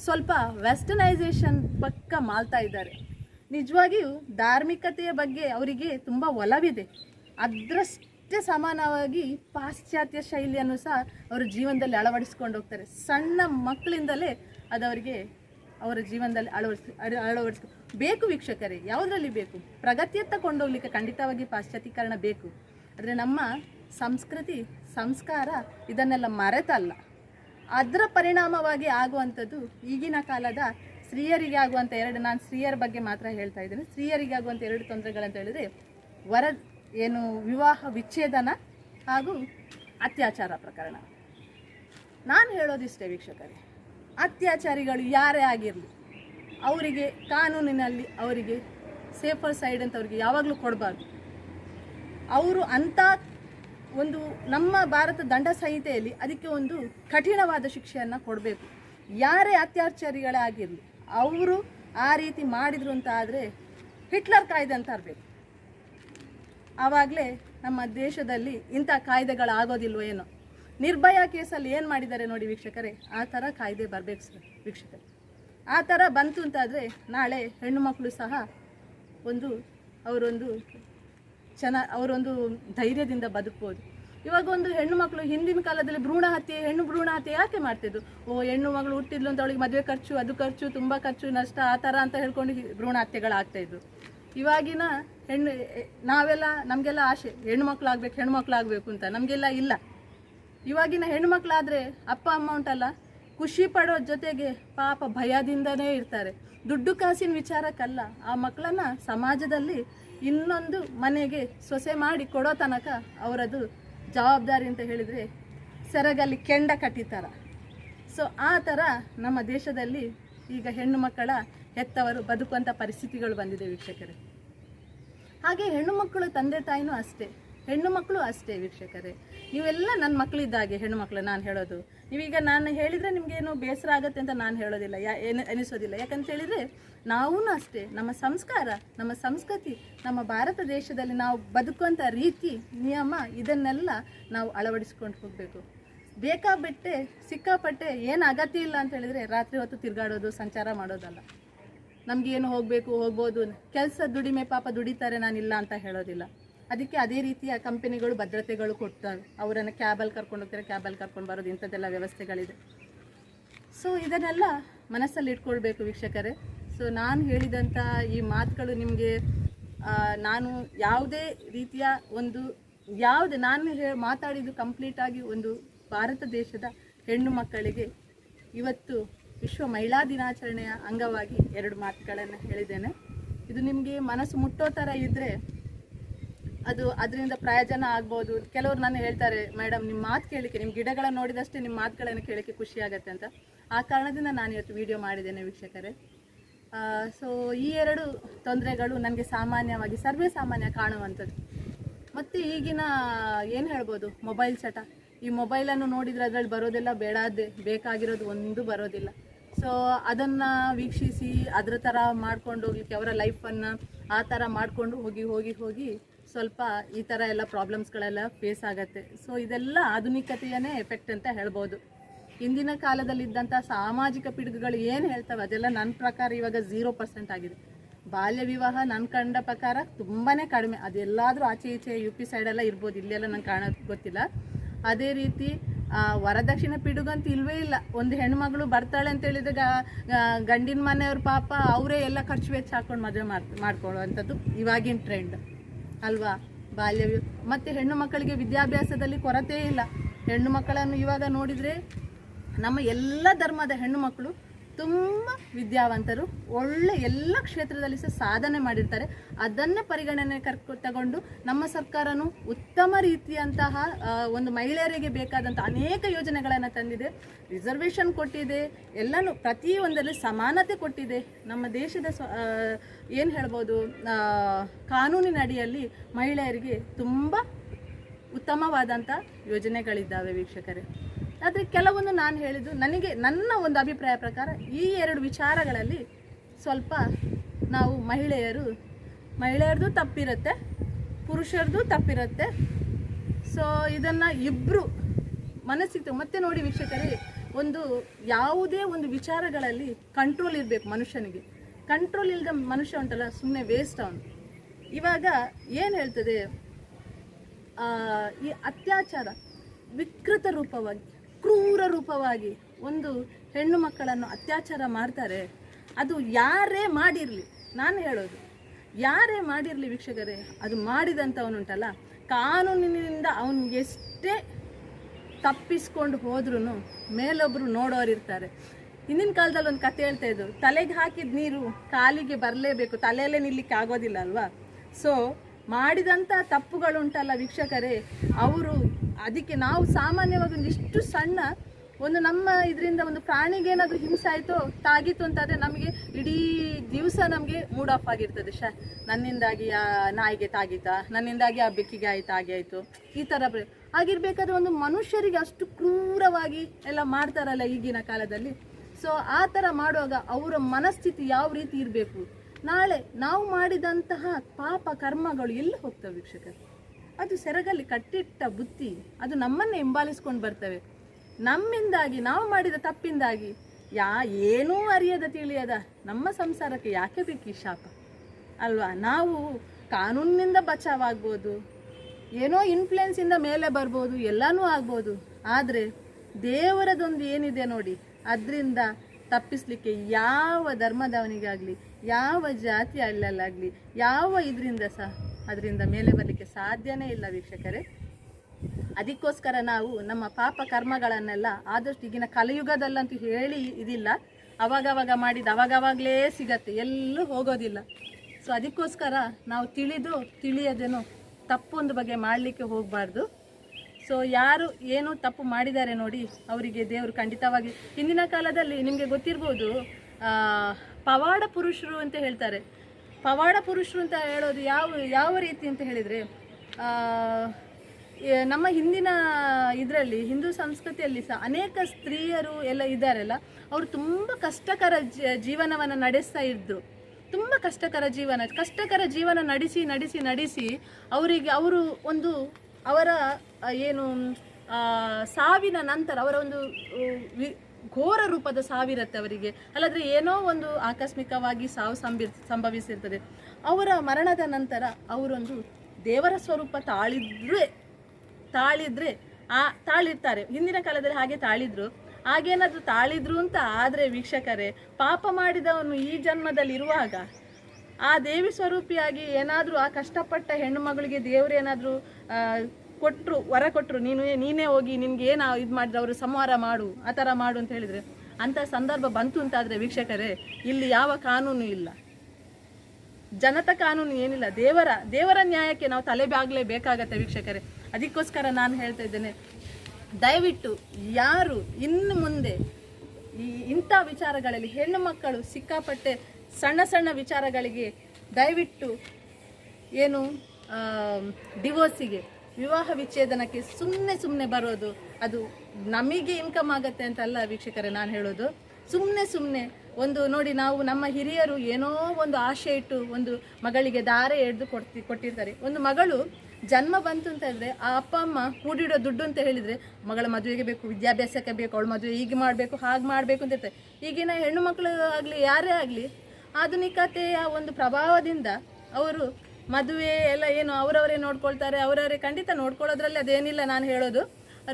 ಸ್ವಲ್ಪ ವೆಸ್ಟರ್ನೈಸೇಷನ್ ಪಕ್ಕ ಮಾಲ್ತಾ ಇದ್ದಾರೆ. ನಿಜವಾಗಿಯೂ ಧಾರ್ಮಿಕತೆಯ ಬಗ್ಗೆ ಅವರಿಗೆ ತುಂಬ ಒಲವಿದೆ. ಅದರಷ್ಟೇ ಸಮಾನವಾಗಿ ಪಾಶ್ಚಾತ್ಯ ಶೈಲಿಯನ್ನು ಸಹ ಅವರು ಜೀವನದಲ್ಲಿ ಅಳವಡಿಸ್ಕೊಂಡು ಹೋಗ್ತಾರೆ. ಸಣ್ಣ ಮಕ್ಕಳಿಂದಲೇ ಅದು ಅವರಿಗೆ ಅವರ ಜೀವನದಲ್ಲಿ ಅಳವಡಿಸ್ ಅಳ- ಅಳವಡಿಸ್ಕೊ ಬೇಕು ವೀಕ್ಷಕರೇ, ಯಾವುದರಲ್ಲಿ ಬೇಕು? ಪ್ರಗತಿಯತ್ತ ಕೊಂಡೋಗ್ಲಿಕ್ಕೆ ಖಂಡಿತವಾಗಿ ಪಾಶ್ಚಾತ್ಯೀಕರಣ ಬೇಕು. ಆದರೆ ನಮ್ಮ ಸಂಸ್ಕೃತಿ, ಸಂಸ್ಕಾರ ಇದನ್ನೆಲ್ಲ ಮರೆತಲ್ಲ. ಅದರ ಪರಿಣಾಮವಾಗಿ ಆಗುವಂಥದ್ದು ಈಗಿನ ಕಾಲದ ಸ್ತ್ರೀಯರಿಗೆ ಆಗುವಂಥ ಎರಡು ನಾನು ಸ್ತ್ರೀಯರ ಬಗ್ಗೆ ಮಾತ್ರ ಹೇಳ್ತಾ ಇದ್ದೇನೆ. ಸ್ತ್ರೀಯರಿಗೆ ಆಗುವಂಥ ಎರಡು ತೊಂದರೆಗಳಂತ ಹೇಳಿದರೆ, ವರ ಏನು ವಿವಾಹ ವಿಚ್ಛೇದನ ಹಾಗೂ ಅತ್ಯಾಚಾರ ಪ್ರಕರಣ. ನಾನು ಹೇಳೋದಿಷ್ಟೇ ವೀಕ್ಷಕರೇ, ಅತ್ಯಾಚಾರಿಗಳು ಯಾರೇ ಆಗಿರಲಿ, ಅವರಿಗೆ ಕಾನೂನಿನಲ್ಲಿ ಅವರಿಗೆ ಸೇಫರ್ ಸೈಡ್ ಅಂತ ಅವರಿಗೆ ಯಾವಾಗಲೂ ಕೊಡಬಾರ್ದು. ಅವರು ಅಂಥ ಒಂದು ನಮ್ಮ ಭಾರತ ದಂಡ ಸಂಹಿತೆಯಲ್ಲಿ ಅದಕ್ಕೆ ಒಂದು ಕಠಿಣವಾದ ಶಿಕ್ಷೆಯನ್ನು ಕೊಡಬೇಕು. ಯಾರೇ ಅತ್ಯಾಚಾರಿಗಳೇ ಆಗಿರಲಿ, ಅವರು ಆ ರೀತಿ ಮಾಡಿದ್ರು ಅಂತ ಆದರೆ ಹಿಟ್ಲರ್ ಕಾಯ್ದೆ ಅಂತ ಇರಬೇಕು ಆವಾಗಲೇ ನಮ್ಮ ದೇಶದಲ್ಲಿ ಇಂಥ ಕಾಯ್ದೆಗಳಾಗೋದಿಲ್ವೋ ಏನೋ. ನಿರ್ಭಯ ಕೇಸಲ್ಲಿ ಏನು ಮಾಡಿದ್ದಾರೆ ನೋಡಿ ವೀಕ್ಷಕರೇ? ಆ ಥರ ಕಾಯ್ದೆ ಬರಬೇಕು ಸರ್ ವೀಕ್ಷಕರೇ. ಆ ಥರ ಬಂತು ಅಂತಾದರೆ ನಾಳೆ ಹೆಣ್ಣು ಮಕ್ಕಳು ಸಹ ಒಂದು ಅವರೊಂದು ಚೆನ್ನ ಅವರೊಂದು ಧೈರ್ಯದಿಂದ ಬದುಕ್ಬೋದು. ಇವಾಗ ಒಂದು ಹೆಣ್ಣು ಮಕ್ಕಳು ಹಿಂದಿನ ಕಾಲದಲ್ಲಿ ಭ್ರೂಣ ಹತ್ಯೆ, ಹೆಣ್ಣು ಭ್ರೂಣ ಹತ್ಯೆ ಯಾಕೆ ಮಾಡ್ತಿದ್ದು ಓ, ಹೆಣ್ಣು ಮಗಳು ಹುಟ್ಟಿದ್ಲು ಅಂತ ಅವಳಿಗೆ ಮದುವೆ ಖರ್ಚು, ಅದು ಖರ್ಚು, ತುಂಬ ಖರ್ಚು, ನಷ್ಟ, ಆ ಥರ ಅಂತ ಹೇಳ್ಕೊಂಡು ಭ್ರೂಣ ಹತ್ಯೆಗಳಾಗ್ತಾ ಇದ್ವು. ಇವಾಗಿನ ಹೆಣ್ಣು ನಾವೆಲ್ಲ, ನಮಗೆಲ್ಲ ಆಸೆ ಹೆಣ್ಣು ಮಕ್ಳು ಆಗ್ಬೇಕು ಹೆಣ್ಣು ಮಕ್ಳು ಆಗಬೇಕು ಅಂತ. ನಮಗೆಲ್ಲ ಇಲ್ಲ. ಇವಾಗಿನ ಹೆಣ್ಣು ಮಕ್ಕಳಾದರೆ ಅಪ್ಪ, ಅಮ್ಮ ಉಂಟಲ್ಲ, ಖುಷಿ ಪಡೋ ಜೊತೆಗೆ ಪಾಪ ಭಯದಿಂದನೇ ಇರ್ತಾರೆ. ದುಡ್ಡು ಕಾಸಿನ ವಿಚಾರಕ್ಕಲ್ಲ, ಆ ಮಕ್ಕಳನ್ನ ಸಮಾಜದಲ್ಲಿ ಇನ್ನೊಂದು ಮನೆಗೆ ಸೊಸೆ ಮಾಡಿ ಕೊಡೋ ತನಕ ಅವರದು ಜವಾಬ್ದಾರಿ ಅಂತ ಹೇಳಿದರೆ ಸೆರಗಲ್ಲಿ ಕೆಂಡ ಕಟ್ಟಿತಾರ ಸೊ ಆ ಥರ ನಮ್ಮ ದೇಶದಲ್ಲಿ ಈಗ ಹೆಣ್ಣು ಮಕ್ಕಳ ಹೆತ್ತವರು ಬದುಕುವಂಥ ಪರಿಸ್ಥಿತಿಗಳು ಬಂದಿದೆ ವೀಕ್ಷಕರೇ. ಹಾಗೆ ಹೆಣ್ಣು ಮಕ್ಕಳು ತಂದೆ ತಾಯಿನೂ ಅಷ್ಟೇ. ಹೆಣ್ಣು ಮಕ್ಕಳು ಅಷ್ಟೇ ವೀಕ್ಷಕರೇ. ನೀವೆಲ್ಲ ನನ್ನ ಮಕ್ಕಳಿದ್ದಾಗೆ ಹೆಣ್ಣು ಮಕ್ಕಳು ನಾನು ಹೇಳೋದು. ನೀವೀಗ ನಾನು ಹೇಳಿದರೆ ನಿಮಗೇನು ಬೇಸರ ಆಗುತ್ತೆ ಅಂತ ನಾನು ಹೇಳೋದಿಲ್ಲ. ಯಾ, ಏನು ಅನಿಸೋದಿಲ್ಲ. ಯಾಕಂತೇಳಿದರೆ ನಾವೂ ಅಷ್ಟೇ. ನಮ್ಮ ಸಂಸ್ಕಾರ, ನಮ್ಮ ಸಂಸ್ಕೃತಿ, ನಮ್ಮ ಭಾರತ ದೇಶದಲ್ಲಿ ನಾವು ಬದುಕುವಂಥ ರೀತಿ, ನಿಯಮ ಇದನ್ನೆಲ್ಲ ನಾವು ಅಳವಡಿಸ್ಕೊಂಡು ಹೋಗಬೇಕು. ಬೇಕಾಬಿಟ್ಟೆ, ಸಿಕ್ಕಾಪಟ್ಟೆ ಏನು ಅಗತ್ಯ ಇಲ್ಲ ಅಂತ ಹೇಳಿದರೆ ರಾತ್ರಿ ಹೊತ್ತು ತಿರುಗಾಡೋದು, ಸಂಚಾರ ಮಾಡೋದಲ್ಲ. ನಮಗೇನು ಹೋಗಬೇಕು, ಹೋಗ್ಬೋದು ಕೆಲಸ ದುಡಿಮೆ ಪಾಪ ದುಡಿತಾರೆ, ನಾನಿಲ್ಲ ಅಂತ ಹೇಳೋದಿಲ್ಲ. ಅದಕ್ಕೆ ಅದೇ ರೀತಿಯ ಕಂಪನಿಗಳು ಭದ್ರತೆಗಳು ಕೊಡ್ತವೆ. ಅವರನ್ನು ಕ್ಯಾಬಲ್ಲಿ ಕರ್ಕೊಂಡು ಹೋಗ್ತಾರೆ, ಕ್ಯಾಬಲ್ಲಿ ಕರ್ಕೊಂಡು ಬರೋದು, ಇಂಥದ್ದೆಲ್ಲ ವ್ಯವಸ್ಥೆಗಳಿದೆ. ಸೊ ಇದನ್ನೆಲ್ಲ ಮನಸ್ಸಲ್ಲಿ ಇಟ್ಕೊಳ್ಬೇಕು ವೀಕ್ಷಕರೇ. ಸೊ ನಾನು ಹೇಳಿದಂಥ ಈ ಮಾತುಗಳು ನಿಮಗೆ ನಾನು ಯಾವುದೇ ರೀತಿಯ ಒಂದು, ಯಾವುದೇ, ನಾನು ಹೇ, ಮಾತಾಡಿದ್ದು ಕಂಪ್ಲೀಟಾಗಿ ಒಂದು ಭಾರತ ದೇಶದ ಹೆಣ್ಣು ಮಕ್ಕಳಿಗೆ ಇವತ್ತು ವಿಶ್ವ ಮಹಿಳಾ ದಿನಾಚರಣೆಯ ಅಂಗವಾಗಿ ಎರಡು ಮಾತುಗಳನ್ನು ಹೇಳಿದ್ದೇನೆ. ಇದು ನಿಮಗೆ ಮನಸ್ಸು ಮುಟ್ಟೋ ಥರ ಇದ್ದರೆ ಅದು ಅದರಿಂದ ಪ್ರಯೋಜನ ಆಗ್ಬೋದು. ಕೆಲವರು ನಾನು ಹೇಳ್ತಾರೆ ಮೇಡಮ್ ನಿಮ್ಮ ಮಾತು ಕೇಳಿಕೆ ನಿಮ್ಮ ಗಿಡಗಳನ್ನು ನೋಡಿದಷ್ಟೇ ನಿಮ್ಮ ಮಾತುಗಳನ್ನು ಕೇಳಿಕೆ ಖುಷಿ ಆಗುತ್ತೆ ಅಂತ. ಆ ಕಾರಣದಿಂದ ನಾನು ಇವತ್ತು ವಿಡಿಯೋ ಮಾಡಿದ್ದೇನೆ ವೀಕ್ಷಕರೇ. ಸೊ ಈ ಎರಡು ತೊಂದರೆಗಳು ನನಗೆ ಸಾಮಾನ್ಯವಾಗಿ, ಸರ್ವೇ ಸಾಮಾನ್ಯ ಕಾಣುವಂಥದ್ದು. ಮತ್ತು ಈಗಿನ, ಏನು ಹೇಳ್ಬೋದು, ಮೊಬೈಲ್ ಚಟ. ಈ ಮೊಬೈಲನ್ನು ನೋಡಿದರೆ ಅದರಲ್ಲಿ ಬರೋದೆಲ್ಲ ಬೇಡಾದೆ ಬೇಕಾಗಿರೋದು ಒಂದು ಬರೋದಿಲ್ಲ. ಸೊ ಅದನ್ನು ವೀಕ್ಷಿಸಿ, ಅದರ ಥರ ಮಾಡ್ಕೊಂಡು ಹೋಗ್ಲಿಕ್ಕೆ, ಅವರ ಲೈಫನ್ನು ಆ ಥರ ಮಾಡಿಕೊಂಡು ಹೋಗಿ ಹೋಗಿ ಹೋಗಿ ಸ್ವಲ್ಪ ಈ ಥರ ಎಲ್ಲ ಪ್ರಾಬ್ಲಮ್ಸ್ಗಳೆಲ್ಲ ಫೇಸ್ ಆಗುತ್ತೆ. ಸೊ ಇದೆಲ್ಲ ಆಧುನಿಕತೆಯೇ ಎಫೆಕ್ಟ್ ಅಂತ ಹೇಳ್ಬೋದು. ಇಂದಿನ ಕಾಲದಲ್ಲಿದ್ದಂಥ ಸಾಮಾಜಿಕ ಪಿಡುಗುಗಳು ಏನು ಹೇಳ್ತವೆ, ಅದೆಲ್ಲ ನನ್ನ ಪ್ರಕಾರ ಇವಾಗ ಝೀರೋ ಪರ್ಸೆಂಟ್ ಆಗಿದೆ. ಬಾಲ್ಯ ವಿವಾಹ ನನ್ನ ಕಂಡ ಪ್ರಕಾರ ತುಂಬಾ ಕಡಿಮೆ. ಅದೆಲ್ಲಾದರೂ ಆಚೆ ಈಚೆ ಯು ಪಿ ಸೈಡೆಲ್ಲ ಇರ್ಬೋದು. ಇಲ್ಲೆಲ್ಲ ನಂಗೆ ಕಾಣೋದು ಗೊತ್ತಿಲ್ಲ. ಅದೇ ರೀತಿ ವರದಕ್ಷಿಣೆ ಪಿಡುಗಂತ ಇಲ್ವೇ ಇಲ್ಲ. ಒಂದು ಹೆಣ್ಮಗಳು ಬರ್ತಾಳೆ ಅಂತ ಹೇಳಿದಾಗ ಗಂಡಿನ ಮನೆಯವ್ರ ಪಾಪ ಅವರೇ ಎಲ್ಲ ಖರ್ಚು ವೆಚ್ಚ ಹಾಕೊಂಡು ಮದುವೆ ಮಾಡ್, ಮಾಡ್ಕೊಳ್ಳುವಂಥದ್ದು ಇವಾಗಿನ ಟ್ರೆಂಡ್ ಅಲ್ವಾ? ಬಾಲ್ಯ ಮತ್ತೆ ಹೆಣ್ಣು ಮಕ್ಕಳಿಗೆ ವಿದ್ಯಾಭ್ಯಾಸದಲ್ಲಿ ಕೊರತೆ ಇಲ್ಲ. ಹೆಣ್ಣು ಮಕ್ಕಳನ್ನು ಇವಾಗ ನೋಡಿದರೆ ನಮ್ಮ ಎಲ್ಲ ಧರ್ಮದ ಹೆಣ್ಣು ಮಕ್ಕಳು ತುಂಬ ವಿದ್ಯಾವಂತರು, ಒಳ್ಳೆ ಎಲ್ಲ ಕ್ಷೇತ್ರದಲ್ಲಿ ಸಹ ಸಾಧನೆ ಮಾಡಿರ್ತಾರೆ. ಅದನ್ನೇ ಪರಿಗಣನೆ ಕರ್ಕೊ, ತಗೊಂಡು ನಮ್ಮ ಸರ್ಕಾರನು ಉತ್ತಮ ರೀತಿಯಂತಹ ಒಂದು ಮಹಿಳೆಯರಿಗೆ ಬೇಕಾದಂಥ ಅನೇಕ ಯೋಜನೆಗಳನ್ನು ತಂದಿದೆ. ರಿಸರ್ವೇಷನ್ ಕೊಟ್ಟಿದೆ. ಎಲ್ಲನೂ ಪ್ರತಿಯೊಂದರಲ್ಲಿ ಸಮಾನತೆ ಕೊಟ್ಟಿದೆ. ನಮ್ಮ ದೇಶದ ಸ್ವ ಏನು ಹೇಳ್ಬೋದು ಕಾನೂನಿನಡಿಯಲ್ಲಿ ಮಹಿಳೆಯರಿಗೆ ತುಂಬ ಉತ್ತಮವಾದಂಥ ಯೋಜನೆಗಳಿದ್ದಾವೆ ವೀಕ್ಷಕರೇ. ಆದರೆ ಕೆಲವೊಂದು ನಾನು ಹೇಳಿದ್ದು ನನಗೆ ನನ್ನ ಒಂದು ಅಭಿಪ್ರಾಯ ಪ್ರಕಾರ ಈ ಎರಡು ವಿಚಾರಗಳಲ್ಲಿ ಸ್ವಲ್ಪ ನಾವು ಮಹಿಳೆಯರು ಮಹಿಳೆಯರದು ತಪ್ಪಿರುತ್ತೆ ಪುರುಷರದು ತಪ್ಪಿರುತ್ತೆ. ಸೊ ಇದನ್ನು ಇಬ್ಬರು ಮನಸ್ಸಿಗೆ ಮತ್ತೆ ನೋಡಿ ವೀಕ್ಷಕರೇ, ಒಂದು ಯಾವುದೇ ಒಂದು ವಿಚಾರಗಳಲ್ಲಿ ಕಂಟ್ರೋಲ್ ಇರಬೇಕು ಮನುಷ್ಯನಿಗೆ. ಕಂಟ್ರೋಲ್ ಇಲ್ಲದ ಮನುಷ್ಯ ಉಂಟಲ್ಲ ಸುಮ್ಮನೆ ವೇಸ್ಟ್ ಅವನು. ಇವಾಗ ಏನು ಹೇಳ್ತದೆ? ಈ ಅತ್ಯಾಚಾರ ವಿಕೃತ ರೂಪವಾಗಿ ಕ್ರೂರ ರೂಪವಾಗಿ ಒಂದು ಹೆಣ್ಣು ಮಕ್ಕಳನ್ನು ಅತ್ಯಾಚಾರ ಮಾಡ್ತಾರೆ, ಅದು ಯಾರೇ ಮಾಡಿರಲಿ, ನಾನು ಹೇಳೋದು, ಯಾರೇ ಮಾಡಿರಲಿ ವೀಕ್ಷಕರೇ, ಅದು ಮಾಡಿದಂಥವನುಂಟಲ್ಲ, ಕಾನೂನಿನಿಂದ ಅವನು ಎಷ್ಟೇ ತಪ್ಪಿಸ್ಕೊಂಡು ಹೋದ್ರೂ ಮೇಲೊಬ್ಬರು ನೋಡೋರು ಇರ್ತಾರೆ. ಹಿಂದಿನ ಕಾಲದಲ್ಲಿ ಒಂದು ಕತೆ ಹೇಳ್ತಾ ಇದ್ದರು ತಲೆಗೆ ಹಾಕಿದ ನೀರು ಕಾಲಿಗೆ ಬರಲೇಬೇಕು, ತಲೆಯಲ್ಲೇ ನಿಲ್ಲಿಕ್ಕೆ ಆಗೋದಿಲ್ಲ ಅಲ್ವಾ? ಸೊ ಮಾಡಿದಂಥ ತಪ್ಪುಗಳುಂಟಲ್ಲ ವೀಕ್ಷಕರೇ, ಅವರು ಅದಕ್ಕೆ ನಾವು ಸಾಮಾನ್ಯವಾಗಿ ಒಂದು ಇಷ್ಟು ಸಣ್ಣ ಒಂದು ನಮ್ಮ ಇದರಿಂದ ಒಂದು ಪ್ರಾಣಿಗೆ ಏನಾದರೂ ಹಿಂಸೆ ಆಯಿತು, ತಾಗಿತ್ತು ಅಂತಾದರೆ ನಮಗೆ ಇಡೀ ದಿವಸ ನಮಗೆ ಮೂಡ್ ಆಫ್ ಆಗಿರ್ತದೆ. ಶ, ನನ್ನಿಂದಾಗಿ ಆ ನಾಯಿಗೆ ತಾಗಿತಾ, ನನ್ನಿಂದಾಗಿ ಆ ಬೆಕ್ಕಿಗೆ ಆಯ್ತು, ಹಾಗೆ ಆಯಿತು. ಈ ಥರ ಆಗಿರ್ಬೇಕಾದ್ರೆ ಒಂದು ಮನುಷ್ಯರಿಗೆ ಅಷ್ಟು ಕ್ರೂರವಾಗಿ ಎಲ್ಲ ಮಾಡ್ತಾರಲ್ಲ ಈಗಿನ ಕಾಲದಲ್ಲಿ. ಸೊ ಆ ಥರ ಮಾಡುವಾಗ ಅವರ ಮನಸ್ಥಿತಿ ಯಾವ ರೀತಿ ಇರಬೇಕು? ನಾಳೆ ನಾವು ಮಾಡಿದಂತಹ ಪಾಪ ಕರ್ಮಗಳು ಎಲ್ಲಿ ಹೋಗ್ತವೆ ವೀಕ್ಷಕರು. ಅದು ಸೆರಗಲ್ಲಿ ಕಟ್ಟಿಟ್ಟ ಬುತ್ತಿ, ಅದು ನಮ್ಮನ್ನೇ ಹಿಂಬಾಲಿಸ್ಕೊಂಡು ಬರ್ತವೆ. ನಮ್ಮಿಂದಾಗಿ, ನಾವು ಮಾಡಿದ ತಪ್ಪಿಂದಾಗಿ, ಯಾ, ಏನೂ ಅರಿಯದ ತಿಳಿಯದ ನಮ್ಮ ಸಂಸಾರಕ್ಕೆ ಯಾಕೆ ಬೇಕು ಈ ಶಾಪ? ಅಲ್ವಾ? ನಾವು ಕಾನೂನಿನಿಂದ ಬಚಾವಾಗ್ಬೋದು, ಏನೋ ಇನ್ಫ್ಲುಯೆನ್ಸಿಂದ ಮೇಲೆ ಬರ್ಬೋದು, ಎಲ್ಲನೂ ಆಗ್ಬೋದು. ಆದರೆ, ದೇವರದೊಂದು ಏನಿದೆ ನೋಡಿ, ಅದರಿಂದ ತಪ್ಪಿಸ್ಲಿಕ್ಕೆ ಯಾವ ಧರ್ಮದವನಿಗಾಗಲಿ, ಯಾವ ಜಾತಿ ಅಲ್ಲಲ್ಲಾಗಲಿ ಯಾವ ಇದರಿಂದ ಸಹ ಅದರಿಂದ ಮೇಲೆ ಬರಲಿಕ್ಕೆ ಸಾಧ್ಯನೇ ಇಲ್ಲ ವೀಕ್ಷಕರೇ. ಅದಕ್ಕೋಸ್ಕರ ನಾವು ನಮ್ಮ ಪಾಪ ಕರ್ಮಗಳನ್ನೆಲ್ಲ ಆದಷ್ಟು ಈಗಿನ ಕಲಿಯುಗದಲ್ಲಂತೂ ಹೇಳಿ ಇದಿಲ್ಲ. ಅವಾಗವಾಗ ಮಾಡಿದ ಅವಾಗವಾಗಲೇ ಸಿಗತ್ತೆ, ಎಲ್ಲೂ ಹೋಗೋದಿಲ್ಲ. ಸೊ ಅದಕ್ಕೋಸ್ಕರ ನಾವು ತಿಳಿದು ತಿಳಿಯದೇನು ತಪ್ಪೊಂದು ಬಗ್ಗೆ ಮಾಡಲಿಕ್ಕೆ ಹೋಗಬಾರ್ದು. ಸೊ ಯಾರು ಏನು ತಪ್ಪು ಮಾಡಿದ್ದಾರೆ ನೋಡಿ ಅವರಿಗೆ ದೇವರು ಖಂಡಿತವಾಗಿ ಹಿಂದಿನ ಕಾಲದಲ್ಲಿ ನಿಮಗೆ ಗೊತ್ತಿರ್ಬೋದು ಪವಾಡ ಪುರುಷರು ಅಂತ ಹೇಳ್ತಾರೆ. ಪವಾಡ ಪುರುಷರು ಅಂತ ಹೇಳೋದು ಯಾವ ಯಾವ ರೀತಿ ಅಂತ ಹೇಳಿದರೆ ನಮ್ಮ ಹಿಂದಿನ ಇದರಲ್ಲಿ, ಹಿಂದೂ ಸಂಸ್ಕೃತಿಯಲ್ಲಿ ಸಹ ಅನೇಕ ಸ್ತ್ರೀಯರು ಎಲ್ಲ ಇದ್ದಾರಲ್ಲ, ಅವರು ತುಂಬ ಕಷ್ಟಕರ ಜೀವನವನ್ನು ನಡೆಸ್ತಾ ಇದ್ದರು ತುಂಬ ಕಷ್ಟಕರ ಜೀವನ ಕಷ್ಟಕರ ಜೀವನ ನಡೆಸಿ ನಡೆಸಿ ನಡೆಸಿ ಅವರಿಗೆ, ಅವರು ಒಂದು ಅವರ ಏನು ಸಾವಿನ ನಂತರ ಅವರ ಒಂದು ಘೋರ ರೂಪದ ಸಾವಿರತ್ತೆ ಅವರಿಗೆ. ಅಲ್ಲದ್ರೆ ಏನೋ ಒಂದು ಆಕಸ್ಮಿಕವಾಗಿ ಸಾವು ಸಂಬಿ ಸಂಭವಿಸಿರ್ತದೆ. ಅವರ ಮರಣದ ನಂತರ ಅವರೊಂದು ದೇವರ ಸ್ವರೂಪ ತಾಳಿದ್ರೆ ತಾಳಿದ್ರೆ ಆ, ತಾಳಿರ್ತಾರೆ. ಹಿಂದಿನ ಕಾಲದಲ್ಲಿ ಹಾಗೆ ತಾಳಿದ್ರು. ಹಾಗೇನಾದರೂ ತಾಳಿದ್ರು ಅಂತ ಆದರೆ ವೀಕ್ಷಕರೇ, ಪಾಪ ಮಾಡಿದವನು ಈ ಜನ್ಮದಲ್ಲಿ ಇರುವಾಗ ಆ ದೇವಿ ಸ್ವರೂಪಿಯಾಗಿ ಏನಾದರೂ ಆ ಕಷ್ಟಪಟ್ಟ ಹೆಣ್ಣು ಮಗಳಿಗೆ ದೇವರು ಏನಾದರೂ ಕೊಟ್ಟರು ವರ ಕೊಟ್ಟರು ನೀನು ನೀನೇ ಹೋಗಿ ನಿನ್ಗೆ ಏನು ಇದು ಮಾಡಿದ್ರೆ, ಅವರು ಸಂಹಾರ ಮಾಡು, ಆ ಥರ ಮಾಡು ಅಂತ ಹೇಳಿದರೆ, ಅಂಥ ಸಂದರ್ಭ ಬಂತು ಅಂತಾದರೆ ವೀಕ್ಷಕರೇ, ಇಲ್ಲಿ ಯಾವ ಕಾನೂನು ಇಲ್ಲ. ಜನತ ಕಾನೂನು ಏನಿಲ್ಲ, ದೇವರ ದೇವರ ನ್ಯಾಯಕ್ಕೆ ನಾವು ತಲೆ ಬಾಗಲೇಬೇಕಾಗತ್ತೆ ವೀಕ್ಷಕರೇ. ಅದಕ್ಕೋಸ್ಕರ ನಾನು ಹೇಳ್ತಾ ಇದ್ದೇನೆ, ದಯವಿಟ್ಟು ಯಾರು ಇನ್ನು ಮುಂದೆ ಈ ಇಂಥ ವಿಚಾರಗಳಲ್ಲಿ ಹೆಣ್ಣು ಮಕ್ಕಳು ಸಿಕ್ಕಾಪಟ್ಟೆ ಸಣ್ಣ ಸಣ್ಣ ವಿಚಾರಗಳಿಗೆ ದಯವಿಟ್ಟು ಏನು ಡಿವೋರ್ಸಿಗೆ ವಿವಾಹ ವಿಚ್ಛೇದನಕ್ಕೆ ಸುಮ್ಮನೆ ಸುಮ್ಮನೆ ಬರೋದು, ಅದು ನಮಗೆ ಇನ್ಕಮ್ ಆಗತ್ತೆ ಅಂತಲ್ಲ ವೀಕ್ಷಕರೇ ನಾನು ಹೇಳೋದು. ಸುಮ್ಮನೆ ಸುಮ್ಮನೆ ಒಂದು ನೋಡಿ ನಾವು ನಮ್ಮ ಹಿರಿಯರು ಏನೋ ಒಂದು ಆಶೆ ಇಟ್ಟು ಒಂದು ಮಗಳಿಗೆ ದಾರೆ ಎಳೆದು ಕೊಡ್ತಿ, ಕೊಟ್ಟಿರ್ತಾರೆ. ಒಂದು ಮಗಳು ಜನ್ಮ ಬಂತು ಅಂತ ಹೇಳಿದ್ರೆ ಆ ಅಪ್ಪ, ಅಮ್ಮ ಕೂಡಿಡೋ ದುಡ್ಡು ಅಂತ ಹೇಳಿದರೆ ಮಗಳ ಮದುವೆಗೆ ಬೇಕು, ವಿದ್ಯಾಭ್ಯಾಸಕ್ಕೆ ಬೇಕು, ಅವಳು ಮದುವೆ ಹೀಗೆ ಮಾಡಬೇಕು, ಹಾಗೆ ಮಾಡಬೇಕು ಅಂತ ಇರ್ತಾರೆ. ಈಗಿನ ಹೆಣ್ಣು ಮಕ್ಕಳು ಆಗಲಿ, ಯಾರೇ ಆಗಲಿ, ಆಧುನಿಕತೆಯ ಒಂದು ಪ್ರಭಾವದಿಂದ ಅವರು ಮದುವೆ ಎಲ್ಲ ಏನು ಅವರವರೇ ನೋಡ್ಕೊಳ್ತಾರೆ, ಅವರವರೇ ಖಂಡಿತ ನೋಡ್ಕೊಳ್ಳೋದ್ರಲ್ಲಿ ಅದೇನಿಲ್ಲ ನಾನು ಹೇಳೋದು.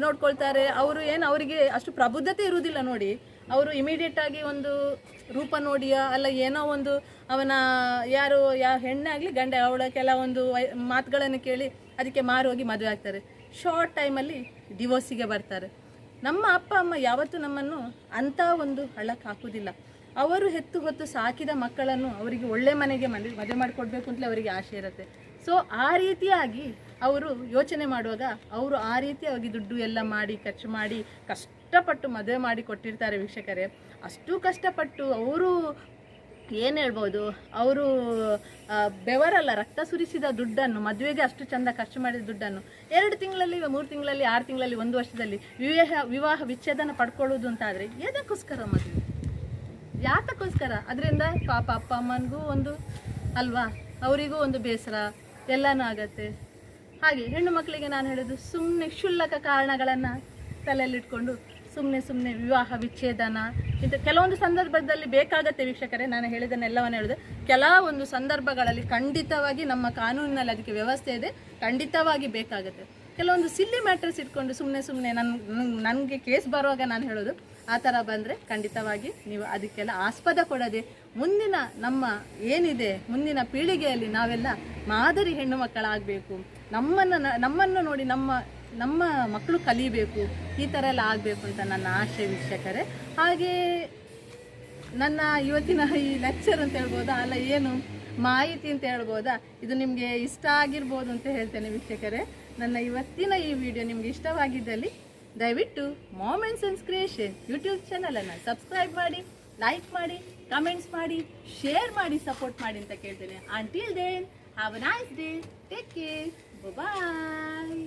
ನೋಡ್ಕೊಳ್ತಾರೆ, ಅವರು ಏನು ಅವರಿಗೆ ಅಷ್ಟು ಪ್ರಬುದ್ಧತೆ ಇರುವುದಿಲ್ಲ ನೋಡಿ. ಅವರು ಇಮಿಡಿಯೇಟ್ ಆಗಿ ಒಂದು ರೂಪ ನೋಡಿಯ, ಅಲ್ಲ ಏನೋ ಒಂದು ಅವನ ಯಾರು ಯಾವ ಹೆಣ್ಣಾಗಲಿ ಗಂಡ, ಅವಳ ಕೆಲವೊಂದು ಮಾತುಗಳನ್ನು ಕೇಳಿ ಅದಕ್ಕೆ ಮಾರು ಹೋಗಿ ಮದುವೆ ಆಗ್ತಾರೆ. ಶಾರ್ಟ್ ಟೈಮಲ್ಲಿ ಡಿವೋರ್ಸಿಗೆ ಬರ್ತಾರೆ. ನಮ್ಮ ಅಪ್ಪ, ಅಮ್ಮ ಯಾವತ್ತೂ ನಮ್ಮನ್ನು ಅಂಥ ಒಂದು ಹಳ್ಳಕ್ಕೆ ಹಾಕುವುದಿಲ್ಲ. ಅವರು ಹೆತ್ತು ಹೊತ್ತು ಸಾಕಿದ ಮಕ್ಕಳನ್ನು ಅವರಿಗೆ ಒಳ್ಳೆ ಮನೆಗೆ ಮನೆ ಮದುವೆ ಮಾಡಿಕೊಡ್ಬೇಕು ಅಂತಲೇ ಅವರಿಗೆ ಆಸೆ ಇರುತ್ತೆ. ಸೊ ಆ ರೀತಿಯಾಗಿ ಅವರು ಯೋಚನೆ ಮಾಡುವಾಗ ಅವರು ಆ ರೀತಿಯಾಗಿ ದುಡ್ಡು ಎಲ್ಲ ಮಾಡಿ, ಖರ್ಚು ಮಾಡಿ, ಕಷ್ಟಪಟ್ಟು ಮದುವೆ ಮಾಡಿ ಕೊಟ್ಟಿರ್ತಾರೆ ವೀಕ್ಷಕರೇ. ಅಷ್ಟು ಕಷ್ಟಪಟ್ಟು ಅವರು ಏನು ಹೇಳ್ಬೋದು, ಅವರು ಬೆವರಲ್ಲ, ರಕ್ತ ಸುರಿಸಿದ ದುಡ್ಡನ್ನು, ಮದುವೆಗೆ ಅಷ್ಟು ಚಂದ ಖರ್ಚು ಮಾಡಿದ ದುಡ್ಡನ್ನು ಎರಡು ತಿಂಗಳಲ್ಲಿ, ಮೂರು ತಿಂಗಳಲ್ಲಿ, ಆರು ತಿಂಗಳಲ್ಲಿ, ಒಂದು ವರ್ಷದಲ್ಲಿ ವಿವಾಹ ವಿವಾಹ ವಿಚ್ಛೇದನ ಪಡ್ಕೊಳ್ಳೋದು ಅಂತಾದರೆ ಏನಕ್ಕೋಸ್ಕರ ಮದುವೆ? ಯಾತಕ್ಕೋಸ್ಕರ? ಅದರಿಂದ ಪಾಪ ಅಪ್ಪ ಅಮ್ಮನಿಗೂ ಒಂದು ಅಲ್ವಾ? ಅವರಿಗೂ ಒಂದು ಬೇಸರ, ಎಲ್ಲನೂ ಆಗತ್ತೆ. ಹಾಗೆ ಹೆಣ್ಣು ಮಕ್ಕಳಿಗೆ ನಾನು ಹೇಳೋದು ಸುಮ್ಮನೆ ಕ್ಷುಲ್ಲಕ ಕಾರಣಗಳನ್ನು ತಲೆಯಲ್ಲಿಟ್ಕೊಂಡು ಸುಮ್ಮನೆ ಸುಮ್ಮನೆ ವಿವಾಹ ವಿಚ್ಛೇದನ ಇಂಥ ಕೆಲವೊಂದು ಸಂದರ್ಭದಲ್ಲಿ ಬೇಕಾಗತ್ತೆ ವೀಕ್ಷಕರೇ, ನಾನು ಹೇಳಿದನ್ನೆಲ್ಲವನ್ನು ಹೇಳಿದೆ. ಕೆಲವೊಂದು ಸಂದರ್ಭಗಳಲ್ಲಿ ಖಂಡಿತವಾಗಿ ನಮ್ಮ ಕಾನೂನಿನಲ್ಲಿ ಅದಕ್ಕೆ ವ್ಯವಸ್ಥೆ ಇದೆ, ಖಂಡಿತವಾಗಿ ಬೇಕಾಗುತ್ತೆ. ಕೆಲವೊಂದು ಸಿಲ್ಲಿ ಮ್ಯಾಟ್ರಸ್ ಇಟ್ಕೊಂಡು ಸುಮ್ಮನೆ ಸುಮ್ಮನೆ ನನ್ನ ನನಗೆ ಕೇಸ್ ಬರುವಾಗ ನಾನು ಹೇಳೋದು, ಆ ಥರ ಬಂದರೆ ಖಂಡಿತವಾಗಿ ನೀವು ಅದಕ್ಕೆಲ್ಲ ಆಸ್ಪದ ಕೊಡದೆ ಮುಂದಿನ ನಮ್ಮ ಏನಿದೆ, ಮುಂದಿನ ಪೀಳಿಗೆಯಲ್ಲಿ ನಾವೆಲ್ಲ ಮಾದರಿ ಹೆಣ್ಣು ಮಕ್ಕಳಾಗಬೇಕು. ನಮ್ಮನ್ನು ನಮ್ಮನ್ನು ನೋಡಿ ನಮ್ಮ ನಮ್ಮ ಮಕ್ಕಳು ಕಲಿಬೇಕು. ಈ ಥರ ಎಲ್ಲ ಆಗಬೇಕು ಅಂತ ನನ್ನ ಆಶೆ ವೀಕ್ಷಕರೇ. ಹಾಗೆ ನನ್ನ ಇವತ್ತಿನ ಈ ಲೆಕ್ಚರ್ ಅಂತ ಹೇಳ್ಬೋದಾ? ಅಲ್ಲ, ಏನು ಮಾಹಿತಿ ಅಂತ ಹೇಳ್ಬೋದಾ? ಇದು ನಿಮಗೆ ಇಷ್ಟ ಆಗಿರ್ಬೋದು ಅಂತ ಹೇಳ್ತೇನೆ ವೀಕ್ಷಕರೇ. ನನ್ನ ಇವತ್ತಿನ ಈ ವಿಡಿಯೋ ನಿಮ್ಗೆ ಇಷ್ಟವಾಗಿದ್ದಲ್ಲಿ ದಯವಿಟ್ಟು ಮಾಮೆಂಟ್ಸ್ ಆ್ಯಂಡ್ ಕ್ರಿಯೇಷನ್ ಯೂಟ್ಯೂಬ್ ಚಾನಲನ್ನು ಸಬ್ಸ್ಕ್ರೈಬ್ ಮಾಡಿ ಲೈಕ್ ಮಾಡಿ ಕಮೆಂಟ್ಸ್ ಮಾಡಿ ಶೇರ್ ಮಾಡಿ ಸಪೋರ್ಟ್ ಮಾಡಿ ಅಂತ ಕೇಳ್ತೇನೆ. Until then have a nice day take care bye